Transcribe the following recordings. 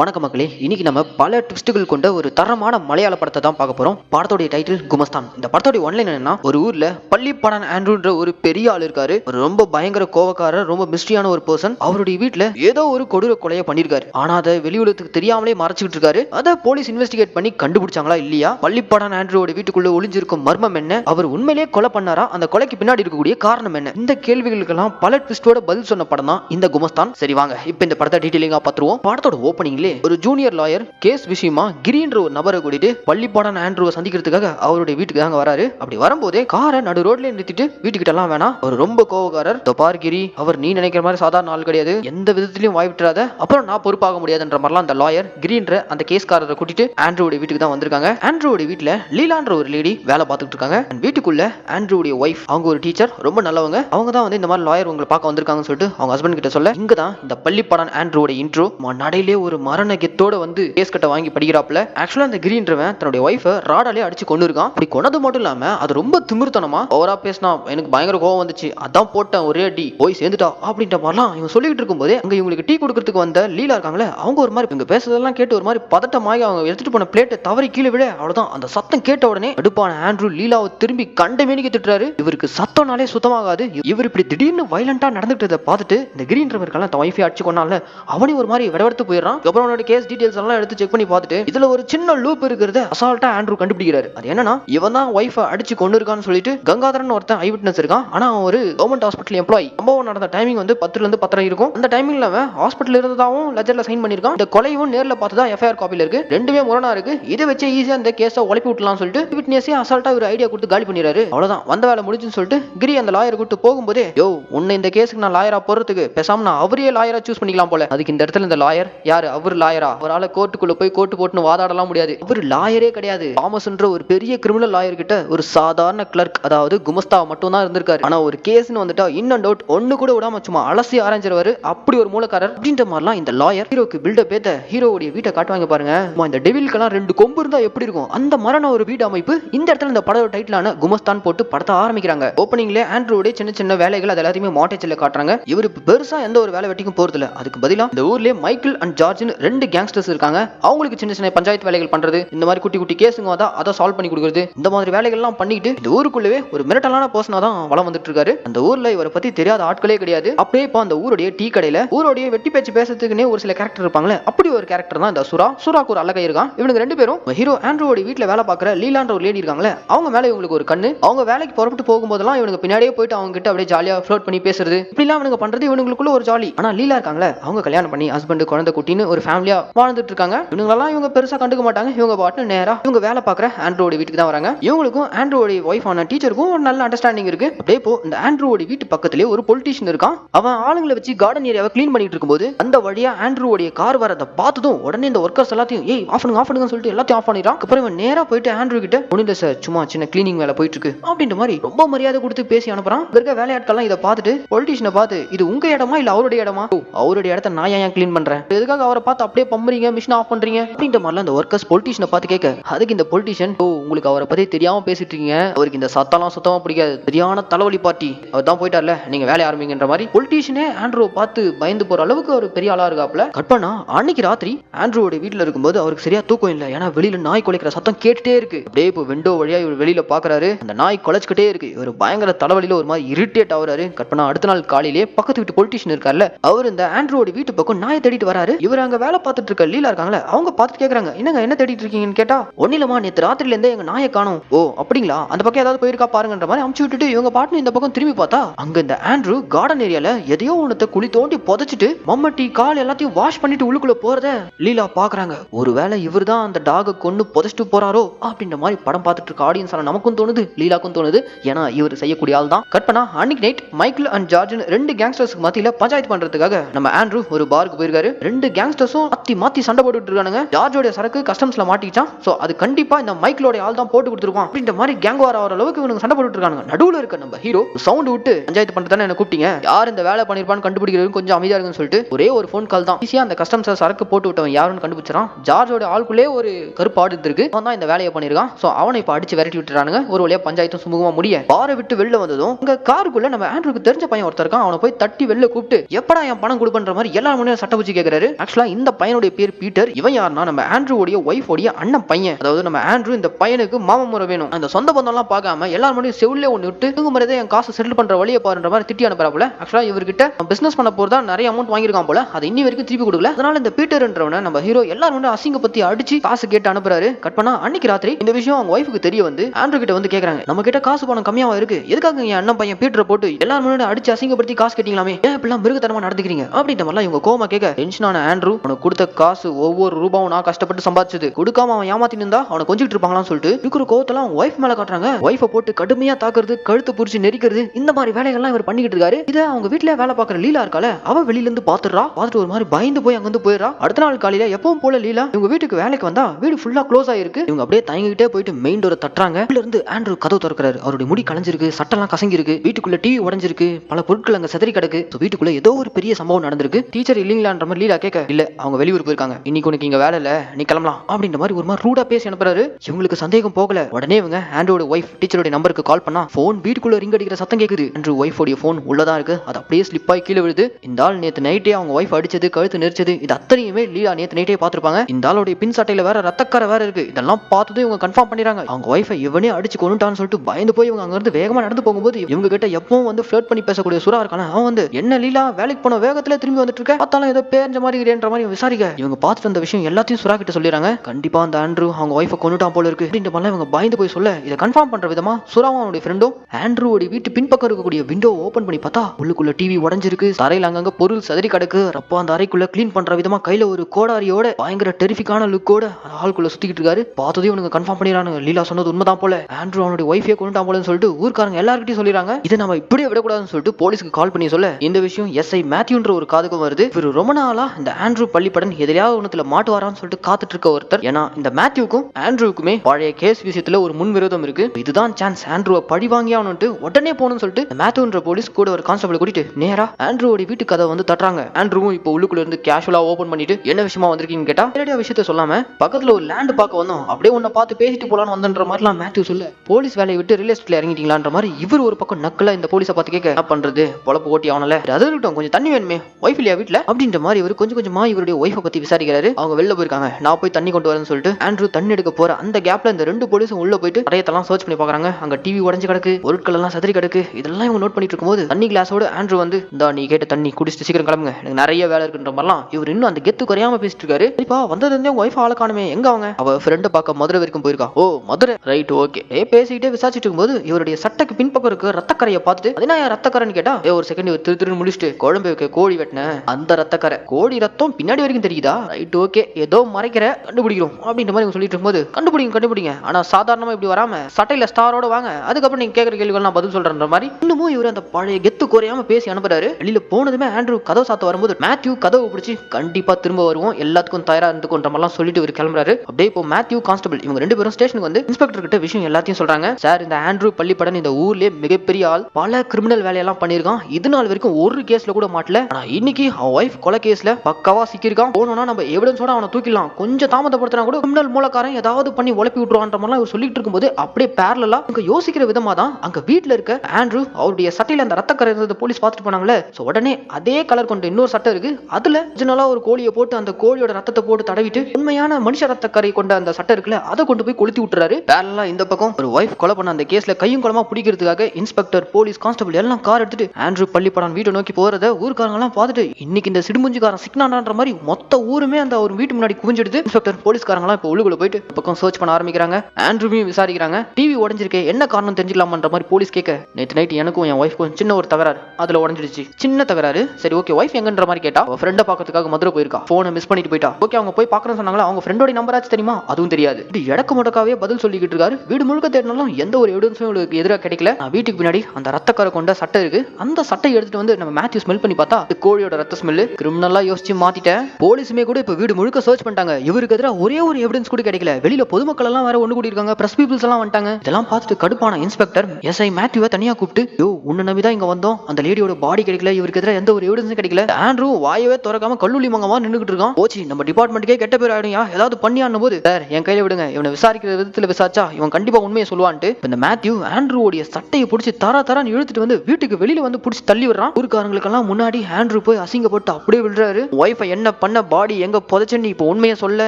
வணக்க மக்களே. இன்னைக்கு நம்ம பல ட்விஸ்ட்டுகள் கொண்ட ஒரு தரமான மலையாள படத்தை தான் பார்க்க போறோம். படத்தோடைய டைட்டில் குமஸ்தான். இந்த படத்தோடைய ஒன்லைன் என்னன்னா ஒரு ஊர்ல பள்ளிப்படன் ஆண்ட்ரூன்ற ஒரு பெரிய ஆள் இருக்காரு. ஒரு ரொம்ப பயங்கர கோவக்காரர் ரொம்ப மிஸ்ட்ரியான ஒரு பர்சன் அவருடைய வீட்டுல ஏதோ ஒரு கொடூர கொலையை பண்ணிருக்காரு ஆனா அதை வெளியுலகத்துக்கு தெரியாமலே மறைச்சிட்டு இருக்காரு. அதை போலீஸ் இன்வெஸ்டிகேட் பண்ணி கண்டுபிடிச்சாங்களா இல்லையா? பள்ளிப்படன் ஆண்ட்ரூவோட வீட்டுக்குள்ள ஒளிஞ்சிருக்கும் மர்மம் என்ன? அவர் உண்மையிலேயே கொலை பண்ணாரா? அந்த கொலைக்கு பின்னாடி இருக்கக்கூடிய காரணம் என்ன? இந்த கேள்விகளுக்கெல்லாம் பல ட்விஸ்டோட பதில் சொன்ன படம் தான் இந்த குமஸ்தான். சரி வாங்க. இப்போ இந்த படத்தை டீட்டெயிலிங்கா பார்த்துருவோம். படத்தோட ஓப்பனிங்ல ஒரு ஜூனியர் லாயர் கேஸ் விஷயமா கிரின்ற ஒரு நபரை கூட்டிட்டு பள்ளிப்பாடன் ஆண்ட்ரூவை சந்திக்கிறதுக்காக அவருடைய வீட்டுக்கு தாங்க வராரு. அப்படி வரும்போதே காரை நடு ரோட்ல நிறுத்திட்டு வீட்டுக்கிட்ட எல்லாம் வேணாம் அவர் ரொம்ப கோவக்காரர். தொபார் கிரி அவர் நீ நினைக்கிற மாதிரி சாதாரண ஆள் கிடையாது. எந்த விதத்திலையும் வாய் விட்டுறாத. அப்புறம் நான் பொறுப்பாக முடியாதுன்ற மாதிரிலாம் அந்த லாயர் கிரீன்ற அந்த கேஸ்காரரை கூட்டிட்டு ஆண்ட்ரூவோட வீட்டுக்கு தான் வந்திருக்காங்க. ஆண்ட்ரூவோட வீட்டுல லீலான்ற ஒரு லேடி வேலை பார்த்துட்டு இருக்காங்க. வீட்டுக்குள்ள ஆண்ட்ரூவுடைய ஒய்ஃப் அவங்க ஒரு டீச்சர் ரொம்ப நல்லவங்க. அவங்க தான் வந்து இந்த மாதிரி லாயர் உங்களை பார்க்க வந்திருக்காங்கன்னு சொல்லிட்டு அவங்க ஹஸ்பண்ட் கிட்ட சொல்ல இங்க தான் இந்த பள்ளிப்பாடான் ஆண்ட்ரூவோட இன்ட்ரோ நடையிலே ஒரு மர கெத்தோட வந்து கேஸ் கட்ட வாங்கி படிக்கிறாப்ல ஆக்சுவலா அந்த கிரீன்றவன் தன்னுடைய ஒய்ஃபை ராடாலே அடிச்சு கொண்டு இருக்கான் அப்படி கொண்டது மட்டும் இல்லாம அது ரொம்ப திமிர்த்தனமா ஓவரா பேசினா எனக்கு பயங்கர கோவம் வந்துச்சு. அதான் போட்டேன் ஒரே அடி. போய் சேர்ந்துட்டா அப்படின்ற மாதிரிலாம் இவன் சொல்லிட்டு இருக்கும்போதே அங்க இவங்களுக்கு டீ கொடுக்கறதுக்கு வந்த லீலா இருக்காங்களே அவங்க ஒரு மாதிரி இவங்க பேசுறதெல்லாம் கேட்டு ஒரு மாதிரி பதட்டமாகி அவங்க எடுத்துட்டு போன பிளேட்டை தவறி கீழே விட அவ்வளவுதான். அந்த சத்தம் கேட்ட உடனே அடுப்பான ஆண்ட்ரூ லீலாவை திரும்பி கண்ட மேனிக்கு திட்டுறாரு. இவருக்கு சத்தம்னாலே சுத்தமாகாது. இவர் இப்படி திடீர்னு வயலண்டா நடந்துட்டதை பார்த்துட்டு இந்த கிரீன்றவருக்கெல்லாம் தன் ஒய்ஃபை அடிச்சு கொண்டால அவனையும் ஒரு மாதிரி விடவெடுத்து போயிடறான். அப்புறம் அவனோட கேஸ் டீடைல்ஸ் எல்லாம் எடுத்து செக் பண்ணி பார்த்துட்டு இதுல ஒரு சின்ன லூப் இருக்கிறத அசால்ட்டா ஆண்ட்ரூ கண்டுபிடிக்கிறாரு. அது என்னன்னா இவன் தான் ஒய்ஃபை அடிச்சு கொண்டு இருக்கான்னு சொல்லிட்டு கங்காதரன் ஒருத்தன் ஐ விட்னஸ் இருக்கான். ஆனா அவன் ஒரு கவர்மெண்ட் ஹாஸ்பிட்டல் எம்ப்ளாய் சம்பவம் நடந்த டைமிங் வந்து பத்துல இருந்து பத்தரை இருக்கும். அந்த டைமிங்ல அவன் ஹாஸ்பிட்டல் இருந்ததாவும் லெஜர்ல சைன் பண்ணிருக்கான் இந்த கொலையும் நேர்ல பார்த்து தான் எஃப்ஐஆர் காப்பில இருக்கு. ரெண்டுமே முரணா இருக்கு. இதை வச்சு ஈஸியா இந்த கேஸை உழப்பி விட்டலாம் சொல்லிட்டு விட்னஸே அசால்ட்டா ஒரு ஐடியா கொடுத்து காலி பண்ணிடுறாரு. அவ்வளவுதான். வந்த வேலை முடிஞ்சுன்னு சொல்லிட்டு கிரி அந்த லாயர் கூட்டு போகும்போதே யோ உன்னை இந்த கேஸுக்கு நான் லாயரா போறதுக்கு பேசாம நான் அவரே லாயரா சூஸ் பண்ணிக்கலாம் போல. அதுக்கு இந்த இடத்துல இந்த லாயர் யாரு? அவர் லாயரா அவரால கோர்ட்டுக்குள்ள போய் கோர்ட்டு போட்டுன்னு வாதாடலாம் முடியாது. அவர் லாயரே கிடையாது. தாமஸ்ன்ற ஒரு பெரிய கிரிமினல் லாயர் கிட்ட ஒரு சாதாரண கிளர்க் அதாவது குமஸ்தா மட்டும் தான் இருந்திருக்காரு. ஆனா ஒரு கேஸ்னு வந்துட்டா இன் அண்ட் அவுட் ஒன்னு கூட விடாம சும்மா அலசி ஆரஞ்சிருவாரு அப்படி ஒரு மூலக்காரர் அப்படின்ற மாதிரிலாம் இந்த லாயர் ஹீரோக்கு பில்டப் ஏத்த ஹீரோவுடைய வீட்டை காட்டுவாங்க பாருங்க. சும்மா இந்த டெவில்கெல்லாம் ரெண்டு கொம்பு இருந்தா எப்படி இருக்கும்? அந்த மரண ஒரு வீடு அமைப்பு இந்த இடத்துல இந்த படம் டைட்டிலான குமஸ்தான் போட்டு படத்தை ஆரம்பிக்கிறாங்க. ஓப்பனிங்ல ஆண்ட்ரோடைய சின்ன சின்ன வேலைகள் அது எல்லாத்தையுமே மாட்டேஜில் காட்டுறாங்க. இவர் பெருசா எந்த ஒரு வேலை வெட்டிக்கும் போறது இல்ல அதுக்கு பதிலா இந்த ஊர்லயே மைக்கேல் அண்ட் ஜார்ஜ்னு ரெண்டு கேங்ஸ்டர்ஸ் இருக்காங்க. அவங்களுக்கு சின்ன சின்ன பஞ்சாயத்து வேலைகள் பண்றது இந்த மாதிரி குட்டி குட்டி கேஸுங்க தான் அதை சால்வ் பண்ணி கொடுக்குறது. இந்த மாதிரி வேலைகள்லாம் பண்ணிட்டு இந்த ஊருக்குள்ளவே ஒரு மிரட்டலான பர்சனா தான் வளம் வந்துட்டு இருக்காரு அந்த ஊர்ல இவரை பத்தி தெரியாத ஆட்களே கிடையாது. அப்படியே இப்போ அந்த ஊருடைய டீ கடையில ஊருடைய வெட்டி பேச்சு பேசுறதுக்குன்னே ஒரு சில கேரக்டர் இருப்பாங்களே அப்படி ஒரு கேரக்டர் தான் இந்த சுரா. சுராக்கு ஒரு அழகை இருக்கான். இவனுக்கு ரெண்டு பேரும் ஹீரோ ஆண்ட்ரோட வீட்டுல வேலை பார்க்குற லீலான்ற ஒரு லேடி இருக்காங்களே அவங்க மேல இவங்களுக்கு ஒரு கண்ணு. அவங்க வேலைக்கு புறப்பட்டு போகும்போதெல்லாம் இவனுக்கு பின்னாடியே போயிட்டு அவங்க கிட்ட அப்படியே ஜாலியா ஃப்ளோட் பண்ணி பேசுறது. இப்படிலாம் இவனுக்கு பண்றது இவங்களுக்குள்ள ஒரு ஜாலி ஆனா லீலா இருக்காங்களே அவங்க கல்யாணம் பண்ணி ஹஸ்பண்ட் குழந்தை குட்டின்னு ஒரு ஃபேமிலியா வாழ்ந்துட்டு இருக்காங்க இவங்களெல்லாம் இவங்க பெருசா கண்டுக்க மாட்டாங்க. இவங்க பாட்டு நேரா இவங்க வேலை பார்க்குற ஆண்ட்ரோட வீட்டுக்கு தான் வராங்க. இவங்களுக்கும் ஆண்ட்ரோட ஒய்ஃப் ஆன டீச்சருக்கும் ஒரு நல்ல அண்டர்ஸ்டாண்டிங் இருக்கு. அப்படியே இப்போ இந்த ஆண்ட்ரோட வீட்டு பக்கத்திலே ஒரு பொலிட்டீஷியன் இருக்கான். அவன் ஆளுங்களை வச்சு கார்டன் ஏரியாவை க்ளீன் பண்ணிட்டு இருக்கும்போது அந்த வழியா ஆண்ட்ரோடைய கார் வரதை பார்த்ததும் உடனே இந்த ஒர்க்கர்ஸ் எல்லாத்தையும் ஏய் ஆஃப் பண்ணுங்க ஆஃப் பண்ணுங்கன்னு சொல்லிட்டு எல்லாத்தையும் ஆஃப் பண்ணிடுறான். அப்புறம் இவன் நேரா போயிட்டு ஆண்ட்ரூ கிட்ட ஒன்றும் சார் சும்மா சின்ன க்ளீனிங் வேலை போயிட்டு இருக்கு அப்படின்ற மாதிரி ரொம்ப மரியாதை கொடுத்து பேசி அனுப்புறான். இங்க இருக்க வேலையாட்கள்லாம் இதை பார்த்துட்டு பொலிட்டீஷனை பார்த்து இது உங்க இடமா இல்ல அவருடைய இடமா? ஓ, அவருடைய இடத்த நான் ஏன் க்ளீன் பண்றேன்? எதுக்காக அவரை பார்த்து அப்படியே பம்புறீங்க மிஷின் ஆஃப் பண்றீங்க? அப்படின்ற மாதிரிலாம் இந்த ஒர்க்கர்ஸ் பொலிட்டீஷியனை பார்த்து கேட்க அதுக்கு இந்த பொலிட்டீஷியன் ஓ உங்களுக்கு அவரை பத்தி தெரியாம பேசிட்டு இருக்கீங்க. அவருக்கு இந்த சத்தம்லாம் சுத்தமா பிடிக்காது. சரியான தலைவலி பார்ட்டி அவர் தான் போயிட்டார்ல நீங்க வேலைய ஆரம்பிங்கன்ற மாதிரி. பொலிட்டீஷியனே ஆண்ட்ரோ பார்த்து பயந்து போற அளவுக்கு அவர் பெரிய ஆளா இருக்காப்ல கட் பண்ணா அன்னைக்கு ராத்திரி ஆண்ட்ரோட வீட்ல இருக்கும்போது அவருக்கு சரியா தூக்கம் இல்ல. ஏன்னா வெளியில நாய் குலைக்கிற சத்தம் கேட்டுட்டே இருக்கு. அப்படியே இப்போ விண்டோ வழியா இவர் வெளியில பாக்குறாரு. அந்த நாய் குலைச்சுக்கிட்டே இருக்கு. இவர் பயங்கர தலைவலியில ஒரு மாதிரி இரிட்டேட் ஆகுறாரு. கட் பண்ணா அடுத்த நாள் காலையிலே பக்கத்து வீட்டு பொலிட்டீஷியன் இருக்கார்ல அவர் இந்த ஆண்ட்ரோட வீட்டு பக்கம் நாயை தேடிட்டு வராரு. இவர் அங்க வேலை பார்த்துட்டு இருக்க லீலா இருக்காங்களே அவங்க பார்த்துட்டு கேட்கறாங்க என்னங்க என்ன தேடிட்டு இருக்கீங்கன்னு கேட்டா ஒன்னும் நேற்று ராத்திரில இருந்தே எங்க நாயை காணோம். ஓ அப்படிங்களா? அந்த பக்கம் ஏதாவது போயிருக்கா பாருங்கன்ற மாதிரி அமுச்சு விட்டுட்டு இவங்க பாட்டு இந்த பக்கம் திரும்பி பார்த்தா அங்க இந்த ஆண்ட்ரூ கார்டன் ஏரியால எதையோ ஒன்னத்தை குழி தோண்டி புதைச்சிட்டு மம்மட்டி கால் எல்லாத்தையும் வாஷ் பண்ணிட்டு உள்ளுக்குள்ள போறத லீலா பாக்குறாங்க. ஒருவேளை இவர் தான் அந்த டாகை கொண்டு புதைச்சிட்டு போறாரோ அப்படின்ற மாதிரி படம் பார்த்துட்டு இருக்க ஆடியன்ஸ் நமக்கும் தோணுது லீலாக்கும் தோணுது. ஏன்னா இவர் செய்யக்கூடிய ஆள் தான். கட் பண்ணா அன்னைக்கு நைட் மைக்கேல் அண்ட் ஜார்ஜ் ரெண்டு கேங்ஸ்டர்ஸ்க்கு மத்தியில பஞ்சாயத்து பண்றதுக்காக நம்ம ஆண்ட்ரூ ஒரு பாருக்கு போயிருக்காரு. ரெண்டு கேங்ஸ்டர்ஸும் மாத்தி மாத்தி சண்டை போட்டுட்டு இருக்கானுங்க. ஜார்ஜோட சரக்கு கஸ்டம்ஸ்ல மாட்டிக்கிச்சான். சோ அது கண்டிப்பா இந்த மைக்கேலோட ஆள் தான் போட்டு கொடுத்துருப்பான். அப்படின்ற மாதிரி கேங் வார ஆகிற அளவுக்கு இவனுங்க சண்டை போட்டுட்டு இருக்காங்க நடுவுல இருக்க நம்ம ஹீரோ சவுண்ட் விட்டு பஞ்சாயத்து பண்றதானே என்ன கூப்பிட்டீங்க? யார் இந்த வேலை பண்ணிருப்பான்னு கண்டுபிடிக்கிறது கொஞ்சம் அமைதியா இருக்குன்னு சொல்லிட்டு ஒரே ஒரு ஃபோன் கால் தான். ஈஸியா அந்த கஸ்டம்ஸ் சரக்கு போட்டு விட்டவன் யாருன்னு கண்டுபிடிச்சான் ஜார்ஜோட ஆளுக்குள்ளே ஒரு கருப்பு ஆடு இருக்கு அவன் தான் இந்த வேலையை பண்ணிருக்கான் சோ அவனை இப்ப அடிச்சு விரட்டி விட்டுறானுங்க. ஒரு வழியா பஞ்சாயத்தும் சுமூகமா முடிய. பாரை விட்டு வெளில வந்ததும் உங்க காருக்குள்ள நம்ம ஆண்ட்ரூக்கு தெரிஞ்ச பையன் ஒருத்தர் இருக்கான். அவனை போய் தட்டி வெளில கூப்பிட்டு எப்படா என் பணம் கொடுப்பன்ற மாதிரி எல்லா முன்னே சட்டை பூச்சி கேட்கிறாரு ஆக்சுவலா இந்த அந்த பையனுடைய பேர் பீட்டர். இவன் யாருன்னா நம்ம ஆண்ட்ரூடைய ஒய்ஃபோடைய அண்ணன் பையன். அதாவது நம்ம ஆண்ட்ரூ இந்த பையனுக்கு மாம முறை வேணும். அந்த சொந்த பந்தம்லாம் பார்க்காம எல்லாரும் மணியும் செவிலே ஒன்று விட்டு தூங்கும் முறையே என் காசு செட்டில் பண்ற வழியை பாருன்ற மாதிரி திட்டி அனுப்புறாப்புல. ஆக்சுவலா இவர்கிட்ட பிசினஸ் பண்ண போறதா நிறைய அமௌண்ட் வாங்கியிருக்கான் போல. அதை இன்னி வரைக்கும் திருப்பி கொடுக்கல. அதனால இந்த பீட்டர்ன்றவன நம்ம ஹீரோ எல்லாரும் அசிங்க பத்தி அடிச்சு காசு கேட்டு அனுப்புறாரு. கட் பண்ணா அன்னைக்கு ராத்திரி இந்த விஷயம் அவங்க ஒய்ஃபுக்கு தெரிய வந்து ஆண்ட்ரூ கிட்ட வந்து கேக்குறாங்க. நம்ம கிட்ட காசு பணம் கம்மியாவா இருக்கு? எதுக்காக என் அண்ணன் பையன் பீட்டரை போட்டு எல்லாரும் முன்னாடி அடிச்சு அசிங்கப்படுத்தி காசு கேட்டீங்களாமே? ஏன் இப்பெல்லாம் மிருகத்தனமா நடந்துக்கிறீங்க? அப்படின்ற மாதிரிலாம் இவங்க கோமா கேட்க டென்ஷனான ஆண்ட்ரூ உனக்கு கொடுத்த காசு ஒவ்வொரு ரூபாவும் நான் கஷ்டப்பட்டு சம்பாதிச்சது. கொடுக்காம அவன் ஏமாத்தி நின்றா அவனை கொஞ்சிட்டு இருப்பாங்களான்னு சொல்லிட்டு இருக்கிற கோவத்தெல்லாம் அவன் ஒய்ஃப் மேல காட்டுறாங்க. ஒய்ஃபை போட்டு கடுமையா தாக்குறது கழுத்து புரிச்சு நெரிக்கிறது இந்த மாதிரி வேலைகள்லாம் இவர் பண்ணிக்கிட்டு இருக்காரு. இதை அவங்க வீட்டுல வேலை பார்க்குற லீலா இருக்கால அவ வெளியில இருந்து பாத்துறா பாத்துட்டு ஒரு மாதிரி பயந்து போய் அங்கிருந்து போயிடுறா. அடுத்த நாள் காலையில எப்பவும் போல லீலா இவங்க வீட்டுக்கு வேலைக்கு வந்தா வீடு ஃபுல்லா க்ளோஸ் ஆயிருக்கு. இவங்க அப்படியே தயங்கிட்டே போயிட்டு மெயின் டோரை தட்டுறாங்க. உள்ள இருந்து ஆண்ட்ரூ கதவு திறக்கிறாரு. அவருடைய முடி கலைஞ்சிருக்கு சட்டெல்லாம் கசங்கிருக்கு. வீட்டுக்குள்ள டிவி உடைஞ்சிருக்கு பல பொருட்கள் அங்க செதறி கிடக்கு. வீட்டுக்குள்ள ஏதோ ஒரு பெரிய சம்பவம் நடந்திருக்கு. டீச்சர் இல்லீங்களான்ற மாதிரி லீலா கேட்க இல்ல அவங்க வெளியூர் போயிருக்காங்க. இன்னைக்கு உனக்கு இங்க வேலை இல்ல நீ கிளம்பலாம் அப்படின்ற மாதிரி ஒரு மாதிரி ரூடா பேசி அனுப்புறாரு. இவங்களுக்கு சந்தேகம் போகல. உடனே இவங்க ஆண்ட்ரோட ஒய்ஃப் டீச்சருடைய நம்பருக்கு கால் பண்ணா போன் வீட்டுக்குள்ள ரிங் அடிக்கிற சத்தம் கேக்குது. என்று ஒய்ஃபோடைய போன் உள்ளதா இருக்கு. அது அப்படியே ஸ்லிப் ஆகி கீழே விழுது. இந்த ஆள் நேத்து நைட்டே அவங்க ஒய்ஃப் அடிச்சது கழுத்து நெரிச்சது இது அத்தனையுமே லீலா நேத்து நைட்டே பார்த்துருப்பாங்க. இந்த ஆளுடைய பின் சட்டையில வேற ரத்தக்கார வேற இருக்கு. இதெல்லாம் பார்த்ததும் இவங்க கன்ஃபார்ம் பண்ணிடுறாங்க. அவங்க ஒய்ஃபை இவனே அடிச்சு கொண்டுட்டான்னு சொல்லிட்டு பயந்து போய் இவங்க அங்கிருந்து வேகமா நடந்து போகும்போது இவங்க கிட்ட எப்பவும் வந்து ஃபிளட் பண்ணி பேசக்கூடிய சுறா இருக்கான அவன் வந்து என்ன லீலா வேலைக்கு போன வேகத்துல திரும்பி வந்துட்டு இருக்க? பார்த்தாலும் ஏதோ பேரஞ்ச மாதிரி இருக்கிறேன்ற மாதிரி எல்லாரும் விசாரிக்க. இவங்க பார்த்துட்டு அந்த விஷயம் எல்லாத்தையும் சுறா கிட்ட சொல்லிடுறாங்க. கண்டிப்பா அந்த ஆண்ட்ரூ அவங்க ஒய்ஃபை கொண்டுட்டான் போல இருக்கு. அப்படின்ற மாதிரி இவங்க பயந்து போய் சொல்ல இதை கன்ஃபார்ம் பண்ற விதமா சுறாவும் அவனுடைய ஃப்ரெண்டும் ஆண்ட்ரூவோட வீட்டு பின்பக்கம் இருக்கக்கூடிய விண்டோ ஓபன் பண்ணி பார்த்தா உள்ளுக்குள்ள டிவி உடஞ்சிருக்கு. தரையில் அங்கங்க பொருள் சதறி கிடக்கு. அப்போ அந்த அறைக்குள்ள க்ளீன் பண்ற விதமா கையில ஒரு கோடாரியோட பயங்கர டெரிஃபிக்கான லுக்கோட ஆளுக்குள்ள சுத்திக்கிட்டு இருக்காரு. பார்த்ததையும் உனக்கு கன்ஃபார்ம் பண்ணிடுறாங்க லீலா சொன்னது உண்மைதான் போல. ஆண்ட்ரூ அவனுடைய ஒய்ஃபே கொண்டுட்டான் போலன்னு சொல்லிட்டு ஊர்க்காரங்க எல்லாருக்கிட்டையும் சொல்லிடுறாங்க. இதை நம்ம இப்படியே விடக்கூடாதுன்னு சொல்லிட்டு போலீஸ்க்கு கால் பண்ணி சொல்ல இந்த விஷயம் எஸ்ஐ மேத்யூன்ற ஒரு காதுக்கும் வருது. இவர் ரொம்ப நாளா இந்த ஆண்ட்ரூ பள்ளிப்படன் எதிலையாவது ஒண்ணுத்துல மாட்டுவாரான்னு சொல்லிட்டு காத்துட்டு இருக்க ஒருத்தர். ஏன்னா இந்த மேத்யூக்கும் ஆண்ட்ரூவுக்குமே பழைய கேஸ் விஷயத்துல ஒரு முன் விரோதம் இருக்கு. இதுதான் சான்ஸ். ஆண்ட்ரூவை பழி வாங்கி ஆகணும்ட்டு உடனே போகணும்னு சொல்லிட்டு மேத்யூன்ற போலீஸ் கூட ஒரு கான்ஸ்டபிள் கூட்டிட்டு நேரா ஆண்ட்ரூவோட வீட்டு கதை வந்து தட்டுறாங்க. ஆண்ட்ரூவும் இப்போ உள்ளுக்குள்ள இருந்து கேஷுவலா ஓபன் பண்ணிட்டு என்ன விஷயமா வந்திருக்கீங்க கேட்டா நேரடியா விஷயத்த சொல்லாம பக்கத்துல ஒரு லேண்ட் பார்க்க வந்தோம். அப்படியே உன்னை பார்த்து பேசிட்டு போலான்னு வந்தன்ற மாதிரிலாம் மேத்யூ சொல்ல போலீஸ் வேலையை விட்டு ரியல் எஸ்டேட்ல இறங்கிட்டீங்களான்ற மாதிரி இவர் ஒரு பக்கம் நக்கலா இந்த போலீஸை பார்த்து கேட்க என்ன பண்றது? பொழப்பு ஓட்டி ஆகணும்ல அது இருக்கட்டும். கொஞ்சம் தண்ணி வேணுமே. ஒய்ஃப் இல்லையா வீட்டுல அப்படின்ற மாதிரி இவர் கொஞ்சம் கொஞ்சமா இவருடைய ஒய்ஃபை பத்தி விசாரிக்கிறாரு. அவங்க வெளில போயிருக்காங்க. நான் போய் தண்ணி கொண்டு வரேன்னு சொல்லிட்டு ஆண்ட்ரூ தண்ணி எடுக்க போற அந்த கேப்ல இந்த ரெண்டு போலீஸும் உள்ள போயிட்டு தடையத்தெல்லாம் சர்ச் பண்ணி பாக்குறாங்க அங்க டிவி உடஞ்சு கிடக்கு. பொருட்கள் எல்லாம் சதுரி கிடக்கு. இதெல்லாம் இவங்க நோட் பண்ணிட்டு இருக்கும்போது தண்ணி கிளாஸோட ஆண்ட்ரூ வந்து இந்த நீ கேட்ட தண்ணி குடிச்சிட்டு சீக்கிரம் கிளம்புங்க. எனக்கு நிறைய வேலை இருக்குன்ற மாதிரிலாம். இவர் இன்னும் அந்த கெத்து குறையாம பேசிட்டு இருக்காரு. இப்பா வந்தது உங்க ஒய்ஃப் ஆள காணுமே. எங்க அவங்க? அவ ஃப்ரெண்டை பார்க்க மதுரை வரைக்கும் போயிருக்கா. ஓ மதுரை. ரைட் ஓகே ஏ பேசிக்கிட்டே விசாரிச்சுட்டு இருக்கும்போது இவருடைய சட்டைக்கு பின்பக்கம் இருக்க ரத்தக்கரையை பார்த்துட்டு அது என்ன ரத்தக்கரைன்னு கேட்டா? ஏ ஒரு செகண்ட் இவர் திரு திருன்னு முடிச்சுட்டு குழம்பு வைக்க கோழி வெட்டின அந்த ரத்தக்கரை கோழி ரத்தம் பின்னாடி வரைக்கும் தெரியுதா? ரைட் ஓகே ஏதோ மறைக்கிற கண்டுபிடிக்கிறோம். அப்படின்ற மாதிரி இவங்க சொல்லிட்டு இருக்கும்போது கண்டுபிடிங்க கண்டுபிடிங்க. ஆனா சாதாரணமா இப்படி வராம சட்டையில ஸ்டாரோட வாங்க. அதுக்கப்புறம் நீங்க கேட்கற கேள்விகள் நான் பதில் சொல்றேன்ற மாதிரி இன்னமும் இவர் அந்த பழைய கெத்து குறையாம பேசி அனுப்புறாரு. வெளியில போனதுமே ஆண்ட்ரூ கதவு சாத்த வரும்போது மேத்யூ கதவு பிடிச்சி கண்டிப்பா திரும்ப வருவோம். எல்லாத்துக்கும் தயாரா இருந்துக்கோன்ற மாதிரிலாம் சொல்லிட்டு இவர் கிளம்புறாரு. அப்படியே இப்போ மேத்யூ கான்ஸ்டபிள் இவங்க ரெண்டு பேரும் ஸ்டேஷனுக்கு வந்து இன்ஸ்பெக்டர் கிட்ட விஷயம் எல்லாத்தையும் சொல்றாங்க. சார் இந்த ஆண்ட்ரூ பள்ளிப்படன் இந்த ஊர்லயே மிகப்பெரிய ஆள். பல கிரிமினல் வேலையெல்லாம் பண்ணியிருக்கான். இது நாள் வரைக்கும் ஒரு கேஸ்ல கூட மாட்டல. ஆனா இன்னைக்கு அவன் ஒய்ஃப் கொலை கேஸ்ல பக்காவா சிக்கியிருக்கான் போனோம்னா நம்ம எவிடன்ஸோட அவனை தூக்கிடலாம். கொஞ்சம் தாமதப்படுத்தினா கூட கிரிமினல் மூலக்காரன் ஏதாவது பண்ணி உழப்பி விட்டுருவான்ற மாதிரிலாம் இவர் சொல்லிட்டு இருக்கும்போது அப்படியே பேரலா இங்க யோசிக்கிற விதமா தான் அங்க வீட்டுல இருக்க ஆண்ட்ரூ அவருடைய சட்டையில அந்த ரத்தக்கரை இருந்தது போலீஸ் பார்த்துட்டு போனாங்களே. ஸோ உடனே அதே கலர் கொண்ட இன்னொரு சட்டை இருக்கு. அதுல ஒரிஜினலா ஒரு கோழியை போட்டு அந்த கோழியோட ரத்தத்தை போட்டு தடவிட்டு உண்மையான மனுஷ ரத்தக்கரை கொண்ட அந்த சட்டை இருக்குல்ல அதை கொண்டு போய் கொளுத்தி விட்டுறாரு. பேரலா இந்த பக்கம் ஒரு ஒய்ஃப் கொலை பண்ண அந்த கேஸ்ல கையும் குளமா பிடிக்கிறதுக்காக இன்ஸ்பெக்டர் போலீஸ் கான்ஸ்டபிள் எல்லாம் கார் எடுத்துட்டு ஆண்ட்ரூ பள்ளிப்படம் வீட்டை நோக்கி போறத ஊர்க்காரங்க எல்லாம் பார்த்துட்டு இன்னைக்கு இந்த சிடுமுஞ்சிக்காரன் சிக்னான்ற மாதிரி மொத்த ஊருமே அந்த ஒரு வீட்டு முன்னாடி குவிஞ்சிடுது. இன்ஸ்பெக்டர் போலீஸ்காரங்களாம் இப்போ உள்ளுக்குள்ள போயிட்டு பக்கம் சர்ச் பண்ண ஆரம்பிக்கிறாங்க. ஆண்ட்ரூவையும் விசாரிக்கிறாங்க. டிவி உடஞ்சிருக்கே என்ன காரணம் தெரிஞ்சிடலாமன்ற மாதிரி போலீஸ் கேட்க நேற்று நைட் எனக்கும் என் ஒய்ஃப்க்கும் சின்ன ஒரு தகராறு. அதில் உடஞ்சிடுச்சு. சின்ன தகராறு? சரி ஓகே ஒய்ஃப் எங்கன்ற மாதிரி கேட்டா அவ ஃப்ரெண்டை பார்க்கறதுக்காக மதுரை போயிருக்கா. போனை மிஸ் பண்ணிட்டு போயிட்டா. ஓகே அவங்க போய் பார்க்கறேன்னு சொன்னாங்களா? அவங்க ஃப்ரெண்டோட நம்பர் ஆச்சு தெரியுமா? அதுவும் தெரியாது. இப்படி இடக்கு முடக்காவே பதில் சொல்லிக்கிட்டு இருக்காரு. வீடு முழுக்க தேடினாலும் எந்த ஒரு எவிடன்ஸும் இவங்களுக்கு எதிராக கிடைக்கல. நான் வீட்டுக்கு பின்னாடி அந்த ரத்தக்காரை கொண்ட சட்டை இருக்கு. அந்த சட்டை எடுத்துட்டு வந்து நம்ம மேத்யூ ஸ்மெல் பண்ணி பார்த்தா கோழியோட ரத்த ஸ்மெல் கிரிமினலா யோசிச்சு மாத்திட்டேன். போலீஸுமே கூட இப்ப வீடு முழுக்க சர்ச் பண்ணிட்டாங்க. இவருக்கு எதிராக ஒரே ஒரு எவிடன்ஸ் கூட கிடைக்கல. வெளியில பொதுமக்கள் எல்லாம் வேற ஒண்ணு கூடி பிரஸ் பீப்புள்ஸ் எல்லாம் வந்துட்டாங்க. இதெல்லாம் பார்த்துட்டு கடுப்பான இன்ஸ்பெக்டர் எஸ்ஐ மேத்யூவை தனியா கூப்பிட்டு யோ உன்னை நம்பி தான் இங்க வந்தோம். அந்த லேடியோட பாடி கிடைக்கல. இவருக்கு எதிராக எந்த ஒரு எவிடன்ஸும் கிடைக்கல. ஆண்ட்ரூ வாயவே திறக்காம கல்லூலி மங்கமா நின்றுட்டு இருக்கான். போச்சு நம்ம டிபார்ட்மெண்ட்டுக்கே கெட்ட பேர் ஆயிடும்யா ஏதாவது பண்ணியான போது சார் என் கையில விடுங்க. இவனை விசாரிக்கிற விதத்துல விசாரிச்சா இவன் கண்டிப்பா உண்மையை சொல்லுவான்ட்டு. இந்த மேத்யூ ஆண்ட்ரூவோடைய சட்டையை பிடிச்சி தர தரான்னு இழுத்துட்டு வந்து வீட்டுக்கு வெளியில வந்து பிடிச்சி தள்ளி விடுறான். ஊருக்காரங்களுக்கெல்லாம் முன்னாடி ஆண்ட்ரூ போய் அசிங்கப்பட்டு அப்படியே விடுறாரு ஒய்ஃபை என்ன என்ன பண்ண? பாடி எங்க புதைச்சேன்னு இப்போ உண்மையை சொல்ல?